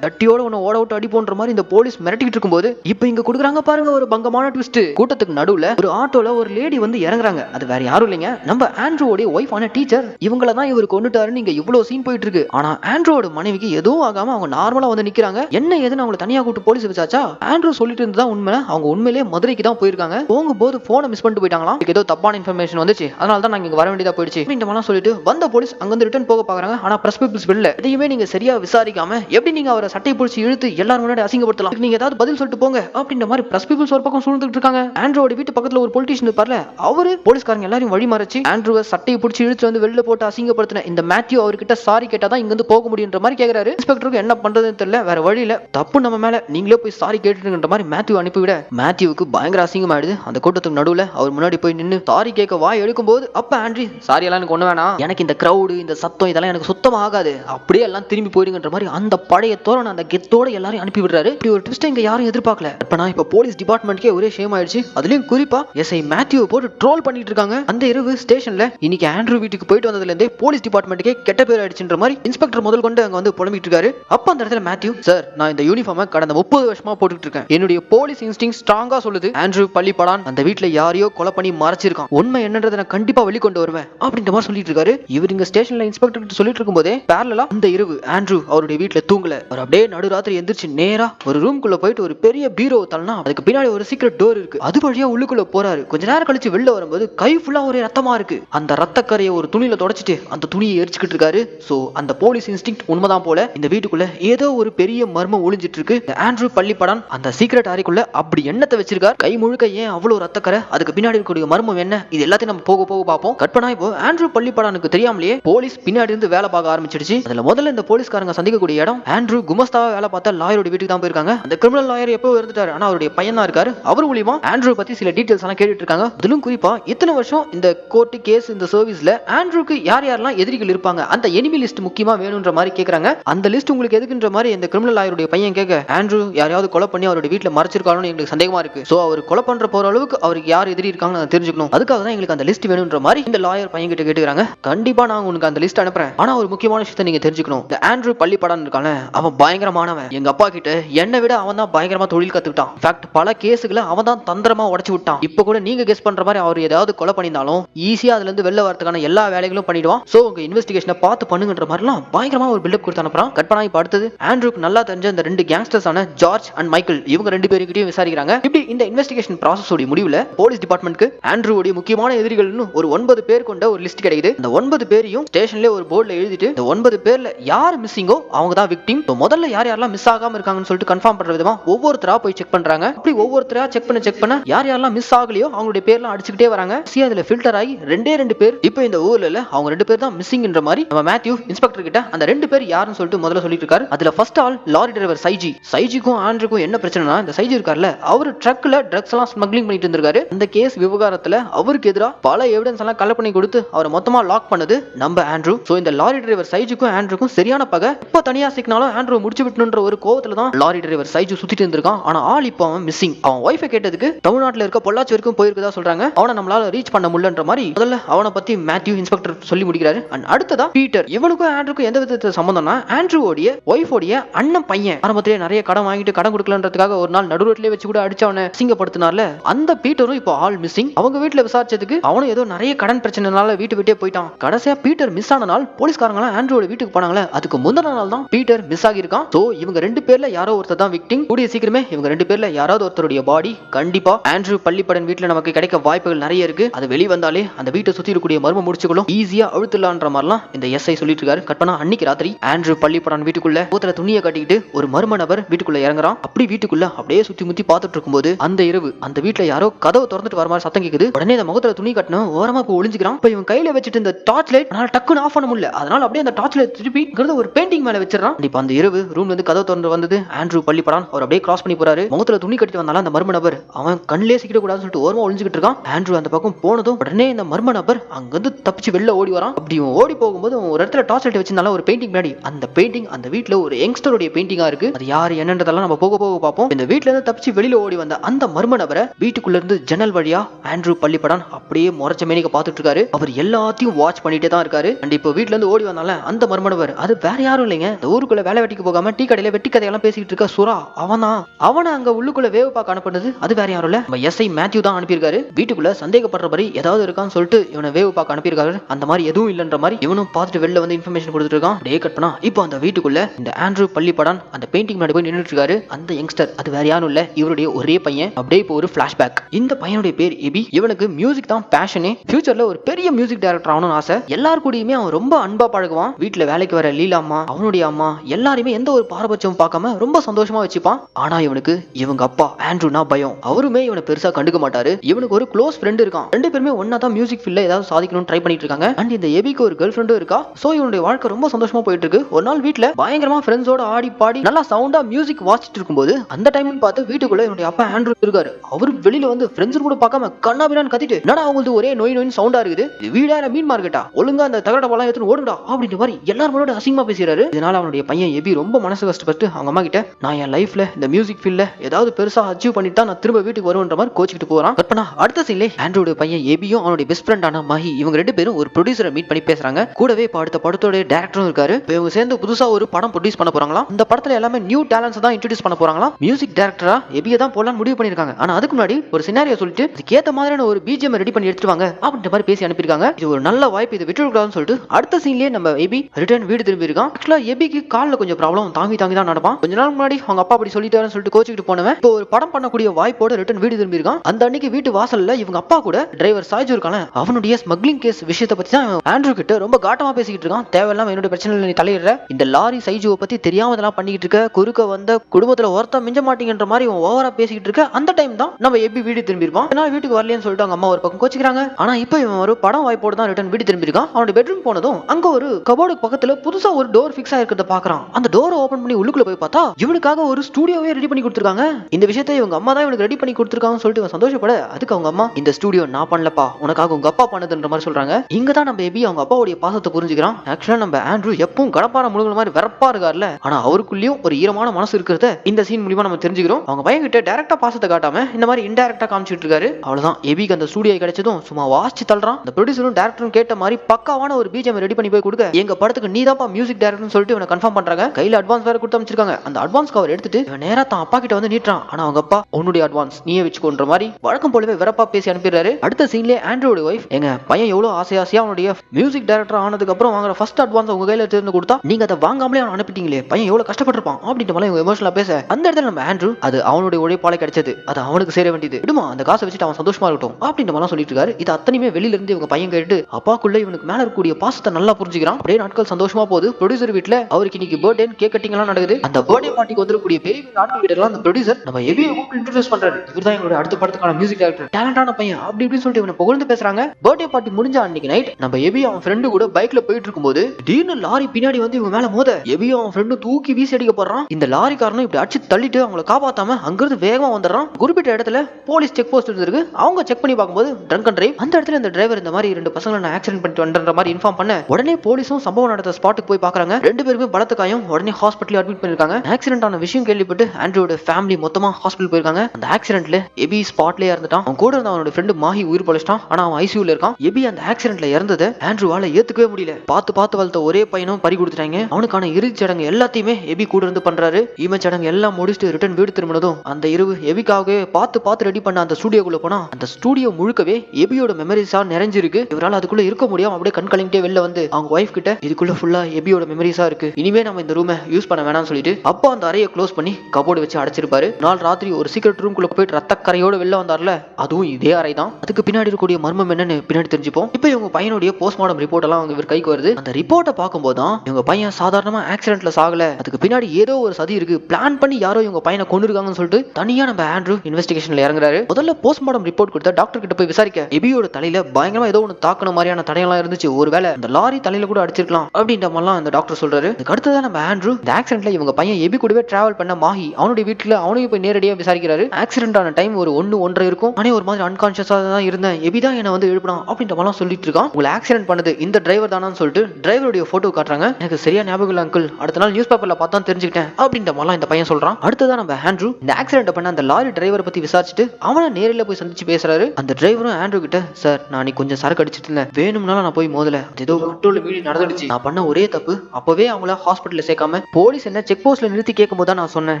தட்டியோட உன்னை ஓட அவுட் அடிப்போன்ற மாதிரி இந்த போலீஸ் மிரட்டிட்டு இருக்கும்போது இப்போ இங்க கொடுக்குறாங்க பாருங்க ஒரு பங்கமான ட்விஸ்ட் கூட்டத்துக்கு நடுவுல ஒரு ஆட்டோல ஒரு லேடி வந்து இறங்குறாங்க. அது வேற யாரும் இல்லைங்க. நம்ம ஆண்ட்ரோடைய ஒய்ஃப் ஆன டீச்சர் இவங்கள தான் இவர் கொண்டுட்டாருன்னு இங்க இவ்வளவு சீன் போயிட்டு இருக்கு. ஆனா ஆண்ட்ரோட மனைவிக்கு எதுவும் ஆகாம அவங்க நார்மலா வந்து நிக்கிறாங்க. என்ன ஏதுன்னு அவங்களை தனியா கூட்டு போலீஸ் விசாச்சா ஆண்ட்ரோ சொல்லிட்டு இருந்தா உண்மை. அவங்க உண்மையிலேயே மதுரைக்கு தான் போயிருக்காங்க. போகும்போது போனை மிஸ் பண்ணிட்டு போயிட்டாங்களா ஏதோ தப்பான இன்ஃபர்மேஷன் வந்துச்சு. அதனால தான் நாங்க இங்க வர வேண்டியதா போயிடுச்சு. அப்படின்ற சொல்லிட்டு வந்த போலீஸ் அங்க ரிட்டர்ன் போக பாக்குறாங்க ஆனா பிரஸ் பீப்பிள்ஸ் இல்லை. இதையுமே நீங்க சரியா விசாரிக்காம எப்படி நீங்க அவரை சட்டை பிடிச்சி இழுத்து எல்லாரும் முன்னாடி அசிங்கப்படுத்தலாம்? நீங்க ஏதாவது பதில் சொல்லிட்டு போங்க. அப்படின்ற மாதிரி பிரஸ் பீப்புள்ஸ் ஒரு பக்கம் சூழ்ந்துட்டு இருக்காங்க. ஆண்ட்ரோட வீட்டு பக்கத்துல ஒரு பொலிட்டிஷியன் இருப்பார்ல அவரு போலீஸ்காரங்க எல்லாரையும் வழி மறைச்சு ஆண்ட்ரோவை சட்டையை பிடிச்சி இழுத்து வந்து வெளில போட்டு அசிங்கப்படுத்தின இந்த மேத்யூ அவர்கிட்ட சாரி கேட்டா தான் இங்க இருந்து போக முடியுன்ற மாதிரி கேக்குறாரு. இன்ஸ்பெக்டருக்கு என்ன பண்றதுன்னு தெரியல வேற வழியில தப்பு நம்ம மேல. நீங்களே போய் சாரி கேட்டுருங்கன்ற மாதிரி மேத்யூ அனுப்பிவிட மேத்யூவுக்கு பயங்கர அசிங்கமாயிடுது. அந்த கூட்டத்துக்கு நடுவுல அவர் முன்னாடி போய் நின்னு சாரி கேட்க வாய் எடுக்கும் போது அப்ப ஆண்ட்ரி சாரி எல்லாம் எனக்கு ஒண்ணு வேணாம். எனக்கு இந்த கிரௌடு இந்த சத்தம் இதெல்லாம் எனக்கு சுத்தமாகாது அப்படியே எல்லாம் திரும்பி போயிடுங்கன்ற மாதிரி அந்த பழைய தோரண அந்த கெத்தோட எல்லாரையும் அனுப்பி விடுறாரு. இப்படி ஒரு ட்விஸ்ட் இங்க யாரும் எதிர்பார்க்கல. இப்ப நான் இப்ப போலீஸ் டிபார்ட்மெண்ட்க்கே ஒரே ஷேம் ஆயிடுச்சு. அதுலயும் குறிப்பா எஸ்ஐ மேத்யூ போட்டு ட்ரோல் பண்ணிட்டு இருக்காங்க. அந்த இரவு ஸ்டேஷன்ல இன்னைக்கு ஆண்ட்ரூ வீட்டுக்கு போயிட்டு வந்ததுல இருந்தே போலீஸ் டிபார்ட்மெண்ட்டுக்கே கெட்ட பேர் ஆயிடுச்சுன்ற மாதிரி இன்ஸ்பெக்டர் முதல் கொண்டு அங்க வந்து புலம்பிட்டு இருக்காரு. அப்ப அந்த இடத்துல மேத்யூ சார் நான் இந்த யூனிஃபார்மை கடந்த முப்பது வருஷமா போட்டுட்டு இருக்கேன். என்னுடைய போலீஸ் இன்ஸ்டிங் ஸ்ட்ராங்கா சொல்லுது. ஆண்ட்ரூ பள்ளிப்படான் அந்த வீட்டுல யாரையோ கொலை பண்ணி மறைச்சிருக்கான். உண்மை என்னன்றதை நான் கண்டிப்பா வெளிக்கொண்டு வருவேன். அப்படின்ற மாதிரி சொல்லிட்டு இருக்காரு. இவர் இங்க ஸ்டேஷன்ல இன்ஸ்பெக்டர் கிட்ட சொல்லிட்டு இருக்கும்போதே பேரல அந்த இரவு ஆண்ட்ரூ அவருடைய வீட்டுல தூங்கல. அவர் அப்படியே நடுராத்திரி எந்திரிச்சு நேரா ஒரு ரூம்குள்ள போயிட்டு ஒரு பெரிய பீரோ தள்ளனா அதுக்கு பின்னாடி ஒரு சீக்ரெட் டோர் இருக்கு. அது வழியா உள்ளுக்குள்ள போறாரு. கொஞ்ச நேரம் கழிச்சு வெளில வரும்போது கை ஃபுல்லா ஒரே ரத்தமா இருக்கு. அந்த ரத்தக்கரையை ஒரு துணியில தொடச்சிட்டு அந்த துணியை எரிச்சுக்கிட்டு இருக்காரு. சோ அந்த போலீஸ் இன்ஸ்டிங் உண்மைதான் போல. இந்த வீட்டுக்குள்ள ஏதோ ஒரு பெரிய மர்மம் ஒளிஞ்சிட்டு இருக்கு. இந்த ஆண்ட்ரூ பள்ளிப்படான் அந்த சீக்ரெட் அறைக்குள்ள அப்படி எண்ணத்தை வச்சிருக்கார். கை முழுக்க ஏன் அவ்வளவு ரத்தக்கரை? அதுக்கு பின்னாடி இருக்கக்கூடிய மர்மம் என்ன? இது எல்லாத்தையும் நம்ம போக போக பார்ப்போம். கற்பனா இப்போ ஆண்ட்ரூ பள்ளிப்படானுக்கு தெரியாமலேயே போலீஸ் பின்னாடி இருந்து வேலை பார்க்க ஆரம்பிச்சிடுச்சு. அதுல முதல்ல இந்த போலீஸ்காரங்க சந்திக்கக்கூடிய இடம் ஆண்ட்ரூ குமஸ்தாவா வேலை பார்த்தா லாயரோட வீட்டுக்கு தான் போயிருக்காங்க. அந்த கிரிமினல் லாயர் எப்போ இருந்துட்டாரு ஆனா அவருடைய பையன் தான் இருக்காரு. அவர் மூலியமா ஆண்ட்ரூ பத்தி சில டீடைல்ஸ் எல்லாம் கேட்டுட்டு இருக்காங்க. அதிலும் குறிப்பா இத்தனை வருஷம் இந்த கோர்ட்டு கேஸ் இந்த சர்வீஸ்ல ஆண்ட்ரூக்கு யார் யாரெல்லாம் எதிரிகள் இருப்பாங்க? அந்த எனிமி லிஸ்ட் முக்கியமா வேணும்ன்ற மாதிரி கேக்குறாங்க. அந்த லிஸ்ட் உங்களுக்கு எதுக்குன்ற மாதிரி இந்த கிரிமினல் லாயருடைய பையன் கேட்க ஆண்ட்ரூ யாரையாவது கொலை பண்ணி அவருடைய வீட்டுல மறைச்சிருக்காருன்னு எங்களுக்கு சந்தேகமா இருக்கு. சோ அவர் கொலை பண்ற போற அளவுக்கு அவருக்கு யார் எதிரி இருக்காங்கன்னு தெரிஞ்சுக்கணும். அதுக்காக தான் எங்களுக்கு அந்த லிஸ்ட் வேணும்ன்ற மாதிரி இந்த லாயர் பையன் கிட்ட கேட்டுக்கிறாங்க. கண்டிப்பா நான் உங்களுக்கு அந்த லிஸ்ட் அனுப்புறேன். ஆனா ஒரு முக்கியமான விஷயத்தை நீங்க தெரிஞ்சுக்கணும். இந்த ஆண்ட்ரூ பள்ளிப்படான்னு இருக்கான அவன் பயங்கரமானவன். எங்க அப்பா கிட்ட என்னை விட அவன் தான் பயங்கரமா தொழில் கத்துக்கிட்டான். ஃபேக்ட் பல கேஸுகளை அவன் தான் தந்திரமா உடச்சு விட்டான். இப்போ கூட நீங்க கெஸ் பண்ற மாதிரி அவர் ஏதாவது கொலை பண்ணியிருந்தாலும் ஈஸியா அதுல இருந்து வெளில வரதுக்கான எல்லா வேலைகளும் பண்ணிடுவான். சோ உங்க இன்வெஸ்டிகேஷனை பார்த்து பண்ணுங்கன்ற மாதிரிலாம் பயங்கரமா ஒரு பில்டப் கொடுத்து அனுப்புறான். கட் பண்ணா இப்ப அடுத்தது ஆண்ட்ரூக்கு நல்லா தெரிஞ்ச இந்த ரெண்டு கேங்ஸ்டர்ஸ் ஜார்ஜ் அண்ட் மைக்கேல் இவங்க ரெண்டு பேருக்கிட்டையும் விசாரிக்கிறாங்க. இப்படி இந்த இன்வெஸ்டிகேஷன் ப்ராசஸ் உடைய முடிவுல போலீஸ் டிபார்ட்மெண்ட்க்கு ஆண்ட்ரூவுடைய முக்கியமான எதிரிகள்னு ஒரு ஒன்பது பேர் கொண்ட ஒரு லிஸ்ட் கிடைக்குது. இந்த ஒன்பது பேரையும் ஸ்டேஷன்ல ஒரு போர்டுல எழுதிட்டு இந்த ஒன்பது பேரில் யார் மிஸ்ஸிங்கோ அவங்க தான் விக்டிம் முதல்ல யார் யாரெல்லாம் மிஸ் ஆகாம இருக்காங்கன்னு சொல்லிட்டு கன்ஃபார்ம் பண்ற விதமா ஒவ்வொருத்தரா போய் செக் பண்றாங்க. அப்படி ஒவ்வொருத்தரா செக் பண்ண செக் பண்ண யார் யாரெல்லாம் மிஸ் ஆகலையோ அவங்களுடைய பேர்லாம் அடிச்சுக்கிட்டே வராங்க. சி அதுல ஃபில்டர் ஆகி ரெண்டே ரெண்டு பேர். இப்போ இந்த ஊர்ல அவங்க ரெண்டு பேர் தான் மிஸ்ஸிங்ன்ற மாதிரி நம்ம மேத்யூ இன்ஸ்பெக்டர் கிட்ட அந்த ரெண்டு பேர் யாருன்னு சொல்லிட்டு முதல்ல சொல்லிட்டு இருக்காரு. அதுல ஃபர்ஸ்ட் ஆல் லாரி டிரைவர் சைஜி சைஜிக்கும் ஆண்ட்ருக்கும் என்ன பிரச்சனைனா இந்த சைஜி இருக்கார்ல அவர் ட்ரக்ல ட்ரக்ஸ் எல்லாம் ஸ்மக்லிங் பண்ணிட்டு இருந்திருக்காரு. அந்த கேஸ் விவகாரத்துல அவருக்கு எதிராக பல எவிடன்ஸ் எல்லாம் கலெக்ட் பண்ணி கொடுத்து அவரை மொத்தமா லாக் பண்ணது நம்ம ஆண்ட்ரூ சோ இந்த லாரி டிரைவர் சைஜுக்கும் ஆண்ட்ருக்கும் சரியான பகை. இப்போ தனியா சிக்கினாலும் ஆண்ட்ரூ முடிச்சு விட்டுன்ற ஒரு கோவத்துல தான் லாரி டிரைவர் சைஜு சுத்திட்டு இருந்திருக்கான். ஆனா ஆள் இப்போ அவன் மிஸ்ஸிங் அவன் ஒய்ஃபை கேட்டதுக்கு தமிழ்நாட்டில் இருக்க பொள்ளாச்சி வரைக்கும் போயிருக்கதா சொல்றாங்க. அவனை நம்மளால ரீச் பண்ண முடியலன்ற மாதிரி முதல்ல அவனை பத்தி மேத்யூ இன்ஸ்பெக்டர் சொல்லி முடிக்கிறாரு. அண்ட் அடுத்ததா பீட்டர் இவனுக்கும் ஆண்ட்ருக்கும் எந்த விதத்தில் சம்பந்தம்னா ஆண்ட்ரூவோடைய ஒய்ஃபோடைய அண்ணன் பையன் ஆரம்பத்திலேயே நிறைய கடன் வாங்கிட்டு கடன் கொடுக்கலன்றதுக்காக ஒரு நாள் நடுரோட்லயே வச்சு கூட அடிச்சு அவனை சிங்கப்படுத்தினார்ல அந்த பீட்டரும் இப்போ ஆல் மிஸ்ஸிங் அவங்க வீட்டுல விசாரிச்சதுக்கு அவனும் ஏதோ நிறைய கடன் பிரச்சனைனால வீட்டு விட்டே போயிட்டான். கடைசியா பீட்டர் மிஸ் ஆன நாள் போலீஸ்காரங்க ஆண்ட்ரோட வீட்டுக்கு போனாங்களே அதுக்கு முந்தின நாள் தான் பீட்டர் மிஸ் ஆகியிருக்கான். சோ இவங்க ரெண்டு பேர்ல யாரோ ஒருத்தர் தான் விக்டிங் கூடிய சீக்கிரமே இவங்க ரெண்டு பேர்ல யாராவது ஒருத்தருடைய பாடி கண்டிப்பா ஆண்ட்ரூ பள்ளிப்படன் வீட்டுல நமக்கு கிடைக்க வாய்ப்புகள் நிறைய இருக்கு. அது வெளியே வந்தாலே அந்த வீட்டை சுத்தி இருக்கக்கூடிய மர்ம முடிச்சுகளும் ஈஸியா அழுத்தலான்ற மாதிரிலாம் இந்த எஸ்ஐ சொல்லிட்டு இருக்காரு. கற்பனா அன்னைக்கு ராத்திரி ஆண்ட்ரூ பள்ளிப்படன் வீட்டுக்குள்ள ஊத்துல துணியை கட்டிக்கிட்டு ஒரு மர்ம நபர் வீட்டுக்குள்ள இறங்குறான். அப்படி வீட்டுக்குள்ள அப்படியே சுத்தி முத்தி பார்த்துட்டு இருக்கும்போது அந்த இரவு அந்த வீட்டுல யாரோ கதவை திறந்துட்டு வர மாதிரி சத்தம் கேக்குது. உடனே இந்த முகத்துல துணி கட்டணும் ஓரமா போய் ஒளிஞ்சுக்கிறான். இப்ப இவன் கையில வச்சுட்டு இந்த டார்ச் லைட் அதனால டக்குன்னு ஆஃப் பண்ண முடியல. அதனால அப்படியே அந்த டார்ச் லைட் திருப்பி இங்கிறத ஒரு பெயிண்டிங் மேல வச்சிடறான். இப்ப அந்த இரவு ரூம்ல இருந்து கதவு திறந்து வந்தது ஆண்ட்ரூ பள்ளிப்படான் அவர் அப்படியே கிராஸ் பண்ணி போறாரு. முகத்துல துணி கட்டிட்டு வந்தாலும் அந்த மர்ம நபர் அவன் கண்ணிலே சிக்கிட கூடாதுன்னு சொல்லிட்டு ஓரமா ஒளிஞ்சுக்கிட்டு இருக்கான். ஆண்ட்ரூ அந்த பக்கம் போனதும் உடனே இந்த மர்ம நபர் அங்கிருந்து தப்பிச்சு வெளில ஓடி வரான். அப்படி ஓடி போகும்போது ஒரு இடத்துல டார்ச் லைட் வச்சிருந்தாலும் ஒரு பெயிண்டிங் முன்னாடி அந்த பெயிண்டிங் அந்த வீட்டுல ஒரு யங்ஸ்டருடைய பெயிண்டிங்கா இருக்கு. அது யாரு என்னன்றதெல்லாம் நம்ம போக போக பார்ப்போம். இந்த வீட்ல இருந்து தப்பிச்சு வெளியில ஓடி வந்த அந்த மர்ம நபரை வீட்டுக்குள்ள இருந்து ஜன்னல் வழியா ஆண்ட்ரூ பள்ளிப்படான் அப்படியே முறைச்ச மேனிக்க பார்த்துட்டு இருக்காரு. அவர் எல்லாத்தையும் வாட்ச் பண்ணிட்டே தான் இருக்காரு. அண்ட் இப்போ வீட்டுல இருந்து ஓடி வந்தால அந்த மர்ம மர்ம அது வேற யாரும் இல்லைங்க. இந்த ஊருக்குள்ள வேலை வெட்டிக்கு போகாம டீ கடையில வெட்டி கதையெல்லாம் பேசிட்டு இருக்க சுறா அவனா? அவனை அங்க உள்ளுக்குள்ள வேவு பார்க்க அனுப்புனது அது வேற யாரும் இல்ல. நம்ம எஸ்ஐ மேத்யூ தான் அனுப்பியிருக்காரு. வீட்டுக்குள்ள சந்தேகப்படுற மாதிரி ஏதாவது இருக்கான்னு சொல்லிட்டு இவனை வேவு பார்க்க அனுப்பியிருக்காரு. அந்த மாதிரி எதுவும் இல்லைன்ற மாதிரி இவனும் பார்த்துட்டு வெளில வந்து இன்ஃபர்மேஷன் கொடுத்துட்டு இருக்கான். டே கட் பண்ணா இப்போ அந்த வீட்டுக்குள்ள இந்த ஆண்ட்ரூ பள்ளிப்படான் அந்த பெயிண்டிங் முன்னாடி போய் நின்னுட்டு இருக்காரு. அந்த யங்ஸ்டர் அது வேற யாரும் இல்ல. இவருடைய ஒரே பையன். அப்படியே இப்போ ஒரு பிளாஷ்பேக் இந்த பையனுடைய பேர் எபி இவனுக்கு மியூசிக் தான் பேஷனே ஃபியூச்சர்ல ஒரு பெரிய மியூசிக் டைரக்டர் ஆகணும்னு ஆசை. எல்லார் கூடயுமே அவன் ரொம்ப அன்பா பழகுவான். வீட்டுல வேலைக்கு வர லீலா அம்மா அவனுடைய அம்மா எல்லாருமே எந்த ஒரு பாரபட்சமும் பார்க்காம ரொம்ப சந்தோஷமா வச்சுப்பான். ஆனா இவனுக்கு இவங்க அப்பா ஆண்ட்ரூனா பயம். அவருமே இவனை பெருசா கண்டுக்க மாட்டாரு. இவனுக்கு ஒரு க்ளோஸ் ஃப்ரெண்ட் இருக்கான். ரெண்டு பேருமே ஒன்னா தான் மியூசிக் ஃபீல்ட்ல ஏதாவது சாதிக்கணும்னு ட்ரை பண்ணிட்டு இருக்காங்க. அண்ட் இந்த எபிக்கு ஒரு கேர்ள் ஃப்ரெண்டும் இருக்கா? சோ இவனுடைய வாழ்க்கை ரொம்ப சந்தோஷமா போயிட்டு இருக்கு. ஒரு நாள் வீட்டுல பயங்கரமா ஃப்ரெண்ட்ஸோட ஆடி பாடி நல்லா சவுண்டா மியூசிக் வாசிச்சுட்டு இருக்கும்போது அந்த டைம்னு பார்த்து வீட்டுக்குள்ள இவனுடைய அப்பா ஆண்ட்ரூ இருக்காரு. அவரு வெளியில வந்து ஃப்ரெண்ட்ஸ் கூட பார்க்காம கண்ணாபிரான்னு கத்திட்டு என்னடா அவங்களுக்கு ஒரே நோய் நோயின் சவுண்டா இருக்குது. வீடா மீன் மார்க்கெட்டா ஒழுங்கா அந்த தகட பழம் எடுத்து ஓடுடா அப்படின்ற மாதிரி எல்லாரும் முன்னாடி அசிங்கமா பேசுறாரு இதனால அவனுடைய பையன் எபி ரொம்ப மனசு கஷ்டப்பட்டு அவங்க அம்மா கிட்ட நான் என் லைஃப்ல இந்த மியூசிக் ஃபீல்ட்ல ஏதாவது பெருசா அச்சீவ் பண்ணிட்டு தான் நான் திரும்ப வீட்டுக்கு வருவேன்ற மாதிரி கோச்சிக்கிட்டு போறான். கட் அடுத்த சீன்ல ஆண்ட்ரோட பையன் எபியும் அவனுடைய பெஸ்ட் ஃப்ரெண்டான மஹி இவங்க ரெண்டு பேரும் ஒரு ப்ரொடியூசரை மீட் பண்ணி பேசுறாங்க. கூடவே இப்போ அடுத்த படத்தோட டேரக்டரும் இருக்காரு. இவங்க சேர்ந்து புதுசா ஒரு படம் ப்ரொடியூஸ் பண்ண போறாங்களா இந்த படத்துல எல்லாமே நியூ டேலண்ட்ஸ் தான் இன்ட்ரடியூஸ் பண்ண போறாங்களா மியூசிக் டேரக்டரா எபியை தான் போலான்னு முடிவு பண்ணிருக்காங்க ஆனா அதுக்கு முன்னாடி ஒரு சினாரியோ சொல்லிட்டு அதுக்கேத்த மாதிரியான ஒரு பிஜிஎம் ரெடி பண்ணி எடுத்துட்டு வாங்க. அப்படின்ற மாதிரி பேசி அனுப்பியிருக்காங்க. இது ஒரு நல்ல வாய்ப்பு இதை விட்டுக்கூடாதுன்னு சொல்லிட்டு அடுத்த சீன்லயே நம்ம எபி ரிட்டர்ன் வீடு திரும்பியிருக்கான். ஆக்சுவலா எபிக்கு காலில் கொஞ்சம் ப்ராப்ளம் தாங்கி தாங்கி தான் நடப்பான். கொஞ்ச நாள் முன்னாடி அவங்க அப்பா அப்படி சொல்லிட்டாருன்னு சொல்லிட்டு கோச்சிக்கிட்டு போனவன் இப்போ ஒரு படம் பண்ணக்கூடிய வாய்ப்போட ரிட்டர்ன் வீடு திரும்பியிருக்கான். அந்த அன்னைக்கு வீட்டு வாசல்ல இவங்க அப்பா கூட டிரைவர் சாய்ஜு இருக்கான அவனுடைய ஸ்மக்லிங் கேஸ் விஷயத்தை பத்தி தான் ஆண்ட்ரூ கிட்ட ரொம்ப காட்டமா பேசிக்கிட்டு இருக்கான். தேவையில்லாம என்னோட பிரச்சனைல நீ தலையிடுற. இந்த லாரி சைஜுவை பத்தி தெரியாம இதெல்லாம் பண்ணிக்கிட்டு இருக்க குறுக்க வந்த குடும்பத்துல ஒருத்தன் மிஞ்ச மாட்டீங்கன்ற மாதிரி இவன் ஓவரா பேசிக்கிட்டு இருக்க அந்த டைம் தான் நம்ம எப்படி வீடு திரும்பியிருப்பான். அதனால வீட்டுக்கு வரலையேன்னு சொல்லிட்டு அவங்க அம்மா ஒரு பக்கம் கோச்சிக்கிறாங்க. ஆனா இப்போ இவன் ஒரு படம் வாய்ப்போட தான் ரிட்டர்ன் வீடு திரும்பியிருக்கான். அவனோட பெட்ரூம் போனதும் அங்க ஒரு கபோர்டுக்கு பக்கத்துல புதுசா ஒரு டோர் ஃபிக்ஸ் ஆயிருக்கிறத பாக்குறான். அந்த டோரை ஓபன் பண்ணி உள்ளுக்குள்ள போய் பார்த்தா இவனுக்காக ஒரு ஸ்டுடியோவே ரெடி பண்ணி கொடுத்துருக்காங்க. இந்த விஷயத்தை இவங்க அம்மா தான் இவனுக்கு ரெடி பண்ணி கொடுத்துருக்காங்கன்னு சொல்லிட்டு இவன் சந்தோஷப்பட அதுக்கு அவங்க அம்மா இந்த ஸ்டுடியோ நான் பண்ணலப்பா உனக்காக உங்க அப்பா பண்ணதுன்ற மாதிரி சொல்றாங்க. இங்க தான் நம்ம எபி அவங்க அப்பாவுடைய பாசத்தை புரிஞ்சுக்கிறான். ஆக்சுவலா நம்ம ஆண்ட்ரூ எப்பவும் கடப்பார முழுகிற மாதிரி வெறப்பா இருக்கார்ல. ஆனா அவருக்குள்ளயும் ஒரு ஈரமான மனசு இருக்கிறத இந்த சீன் மூலியமா நம்ம தெரிஞ்சுக்கிறோம். அவங்க பையன் கிட்ட டேரக்டா பாசத்தை காட்டாம இந்த மாதிரி இன்டெரக்டா காமிச்சிட்டு இருக்காரு. அவ்வளவுதான். எபிக்கு அந்த ஸ்டுடியோ கிடைச்சதும் சும்மா வாசிச்சு தள்ளுறான். அந்த ப்ரொடியூசரும் டேரக்டரும் கேட்ட மாதிரி பக்காவான ஒரு பிஜிஎம் ரெடி பண்ணி போய் கொடுக்க எங்க படத்துக்கு நீ தான்ப்பா மியூசிக் டைரக்டர்னு சொல்லிட்டு இவனை கன்ஃபார்ம் பண்றாங்க. கையில அட்வான்ஸ் வேற கொடுத்து அமைச்சிருக்காங்க. அந்த அட்வான்ஸ் கவர் எடுத்துட்டு இவன் நேரா தான் அப்பா கிட்ட வந்து நீட்டுறான். ஆனா அவங்க அப்பா உன்னுடைய அட்வான்ஸ் நீயே வச்சுக்கோன்ற மாதிரி வழக்கம் போலவே வெறப்பா பேசி அனுப்பிடுறாரு. அடுத்த சீன்லேயே ஆண்ட்ரோட ஒய்ஃப் எங்க பையன் எவ்வளவு ஆசை ஆசையா அவனுடைய மியூசிக் டைரக்டர் ஆனதுக்கு அப்புறம் வாங்குற ஃபர்ஸ்ட் அட்வான்ஸ் உங்க கையில எடுத்து கொடுத்தா நீங்க அதை வாங்காமலே அவன் அனுப்பிட்டீங்களே பையன் எவ்வளவு கஷ்டப்பட்டிருப்பான். அப்படின்ற மாதிரி இவங்க எமோஷனலா பேச அந்த இடத்துல நம்ம ஆண்ட்ரூ அது அவனுடைய உழைப்பால கிடைச்சது. அது அவனுக்கு சேர வேண்டியது. விடுமா அந்த காசை வச்சுட்டு அவன் சந்தோஷமா இருக்கட்டும் அப்படின்ற மாதிரி சொல்லிட்டு இருக்காரு. இது அத்தனையுமே வெளியில இருந்து இவங்க பையன் கேட்டு அப்பாக்குள்ள இவனுக்கு மேல இருக்கக்கூடிய பாசத்தை நல்லா புரிஞ்சுக்கிறான். அப்படியே நாட்கள் சந்தோஷமா போகுது. ப்ரொடியூசர் வீட்டுல அவருக்கு இன்னைக்கு பர்த்டே கேக் கட்டிங் எல்லாம் நடக்குது. அந்த பர்த்டே பார்ட்டிக்கு வந்துருக்கூடிய பெரிய பெரிய ஆட்கள் அந்த ப்ரொடியூசர் நம்ம எவியை கூப்பிட்டு இன்ட்ரடியூஸ் பண்றாரு. இவர் தான் எங்களோட அடுத்த படத்துக்கான மியூசிக் டேரக்டர் டேலண்டான பையன். அப்படி இப்படின்னு சொல்லிட்டு இவனை புகழ்ந்து பேசுறாங்க. பர்த்டே பார்ட்டி முடிஞ்ச அன்னைக்கு நைட் நம்ம எபி அவன் ஃப்ரெண்டு கூட பைக்ல போயிட்டு இருக்கும்போது திடீர்னு லாரி பின்னாடி வந்து இவங்க மேல மோத. எபி அவன் ஃப்ரெண்டு தூக்கி வீசி அடிக்க போறான். இந்த லாரி காரணம் இப்படி அடிச்சு தள்ளிட்டு அவங்கள காப்பாத்தாம அங்கிருந்து வேகமா வந்துடுறான். குறிப்பிட்ட இடத்துல போலீஸ் செக் போஸ்ட் இருந்திருக்கு. அவங்க செக் பண்ணி பார்க்கும்போது ட்ரங்க் அண்ட் டிரைவ் அந்த இடத்துல இந்த டிரைவர் இந்த மாதிரி ரெண்டு பசங்களை நான் ஆக்சிடென்ட் பண்ணிட்டு வந்துன்ற மாதிரி இன்ஃபார்ம் பண்ண உடனே போலீஸும் சம்பவம் நடந்த ஸ்பாட்டுக்கு போய் பாக்குறாங்க ரெண்டு பேருமே பலத்த காயம். உடனே ஹாஸ்பிட்டல் அட்மிட் பண்ணிருக்காங்க. ஆக்சிடென்ட் ஆன விஷயம் கேள்விப்பட்டு ஆண்ட்ரியோட ஃபேமிலி மொத்தமா ஹாஸ்பிட்டல் போயிருக்காங்க. அந்த ஆக்சிடென்ட்ல எபி ஸ்பாட்லயே இருந்துட்டான். அவன் கூட இருந்த அவனோட ஃப்ரெண்டு மாஹி உயிர் பழிச்சிட்டான். ஆனா அவன் ஐசியூல இருக்கான். எபி அந்த ஆக்சிடென்ட்ல இறந்ததை ஆண்ட்ரூவால ஏத்துக்கவே முடியல. பார்த்து பார்த்து வளர்த்த ஒரே பையனும் பறி கொடுத்துட்டாங்க. அவனுக்கான இறுதி சடங்கு எல்லாத்தையுமே எபி கூட இருந்து பண்றாரு. ஈம சடங்கு எல்லாம் முடிச்சுட்டு ரிட்டர்ன் வீடு திரும்பினதும் அந்த இரவு எபிக்காகவே பார்த்து பார்த்து ரெடி பண்ண அந்த ஸ்டூடியோக்குள்ள போனா அந்த ஸ்டூடியோ முழுக்கவே எபியோட மெமரிஸா நிறைஞ்சிருக்கு. இவரால் அதுக்குள்ள இருக்க முடியாம அப்படியே கண் கலங்கிட்டே வெளில வந்து அவங்க ஒய்ஃப் கிட்ட இதுக்குள்ள ஃபுல்லா எபியோட மெமரிஸா இருக்கு. இனிமே நம்ம இந்த ரூமை யூஸ் பண்ண வேணாம்னு சொல்லிட்டு அப்பா அந்த அறையை க்ளோஸ் பண்ணி கபோர்டு வச்சு அடைச்சிருப்பாரு. நாள் ராத்திரி ஒரு சீக்கிரட் ரூம்குள்ள போயிட்டு ரத்தக்கரையோட வெளில வந்தார்ல அதுவும் இதே அறை தான் அதுக்கு பின்னாடி இருக்கக்கூடிய மர்மம் என்னன்னு பின்னாடி தெரிஞ்சுப்போம். இப்போ இவங்க பையனுடைய போஸ்ட்மார்டம் ரிப்போர்ட் எல்லாம் அவங்க இவர் கைக்கு வருது. அந்த ரிப்போர்ட்டை பார்க்கும்போது தான் இவங்க பையன் சாதாரணமா ஆக்சிடென்ட்ல சாகல. அதுக்கு பின்னாடி ஏதோ ஒரு சதி இருக்கு. பிளான் பண்ணி யாரோ இவங்க பையனை கொண்டிருக்காங்கன்னு சொல்லிட்டு தனியா நம்ம ஆண்ட்ரூ இன்வெஸ்டிகேஷன்ல இறங்குறாரு. முதல்ல போஸ்ட்மார்டம் ரிப்போர்ட் கொடுத்த டாக்டர் கிட்ட போய் விசாரிக்க. எபியோட தலையில பயங்கரமா ஏதோ ஒன்று தாக்குன மாதிரியான தடையெல்லாம் இருந்துச்சு. ஒருவேளை அந்த லாரி தலையில கூட அடிச்சிருக்கலாம். அப்படின்ற மாதிரிலாம் அந்த டாக்டர் சொல்றாரு. இதுக்கு அடுத்ததான் நம்ம ஆண்ட்ரூ இந்த ஆக்சிடென்ட்ல இவங்க பையன் எபி கூடவே டிராவல் பண்ண மாஹி அவனுடைய வீட்டுல அவனையும் போய் நேரடியாக விசாரிக்கிறாரு. ஆக்சிடென்ட் ஆன டைம் ஒரு ஒன்று ஒன்றரை இருக்கும். ஆனே ஒரு மாதிரி அன்கான்ஷியஸாக தான் இருந்தேன். எபி தான் என்ன வந்து எழுப்பினான் அப்படின்ற மாதிரிலாம் சொல்லிட்டு இருக்கான். உங்களை ஆக்சிடென்ட் பண்ணது இந்த டிரைவர் தானான்னு சொல்லிட்டு டிரைவருடைய போட்டோ காட்டுறாங்க. எனக்கு சரியா ஞாபகம் இல்லை அங்கிள் அடுத்த நாள் நியூஸ் பேப்பர்ல பார்த்தா தெரிஞ்சுக்கிட்டேன் அப்படின்ற மாதிரிலாம் இந்த பையன் சொல்றான். அடுத்ததான் நம்ம ஆண்ட்ரூ இந்த ஆக்சிடென்ட் பண்ண அந்த லாரி டிரைவரை பத்தி விசாரிச்சுட்டு அவனை நேரில் போய் சந்திச்சு பேசுறாரு. அந்த டிரைவரும் ஆண்ட்ரூ கிட்ட சார் நான் கொஞ்சம் சரக்கு அடிச்சிட்டு இருந்தேன். வேணும்னாலும் நான் போய் மோதல. ஏதோ கண்ட்ரோல் மீறி நடந்துடுச்சு. நான் பண்ண ஒரே தப்பு. அப்பவே அவங்கள ஹாஸ்பிட்டல்ல சேர்க்காம போலீஸ் என்ன செக் போஸ்ட்ல நிறுத்தி கேட்கும்போது தான் நான் சொன்னேன்.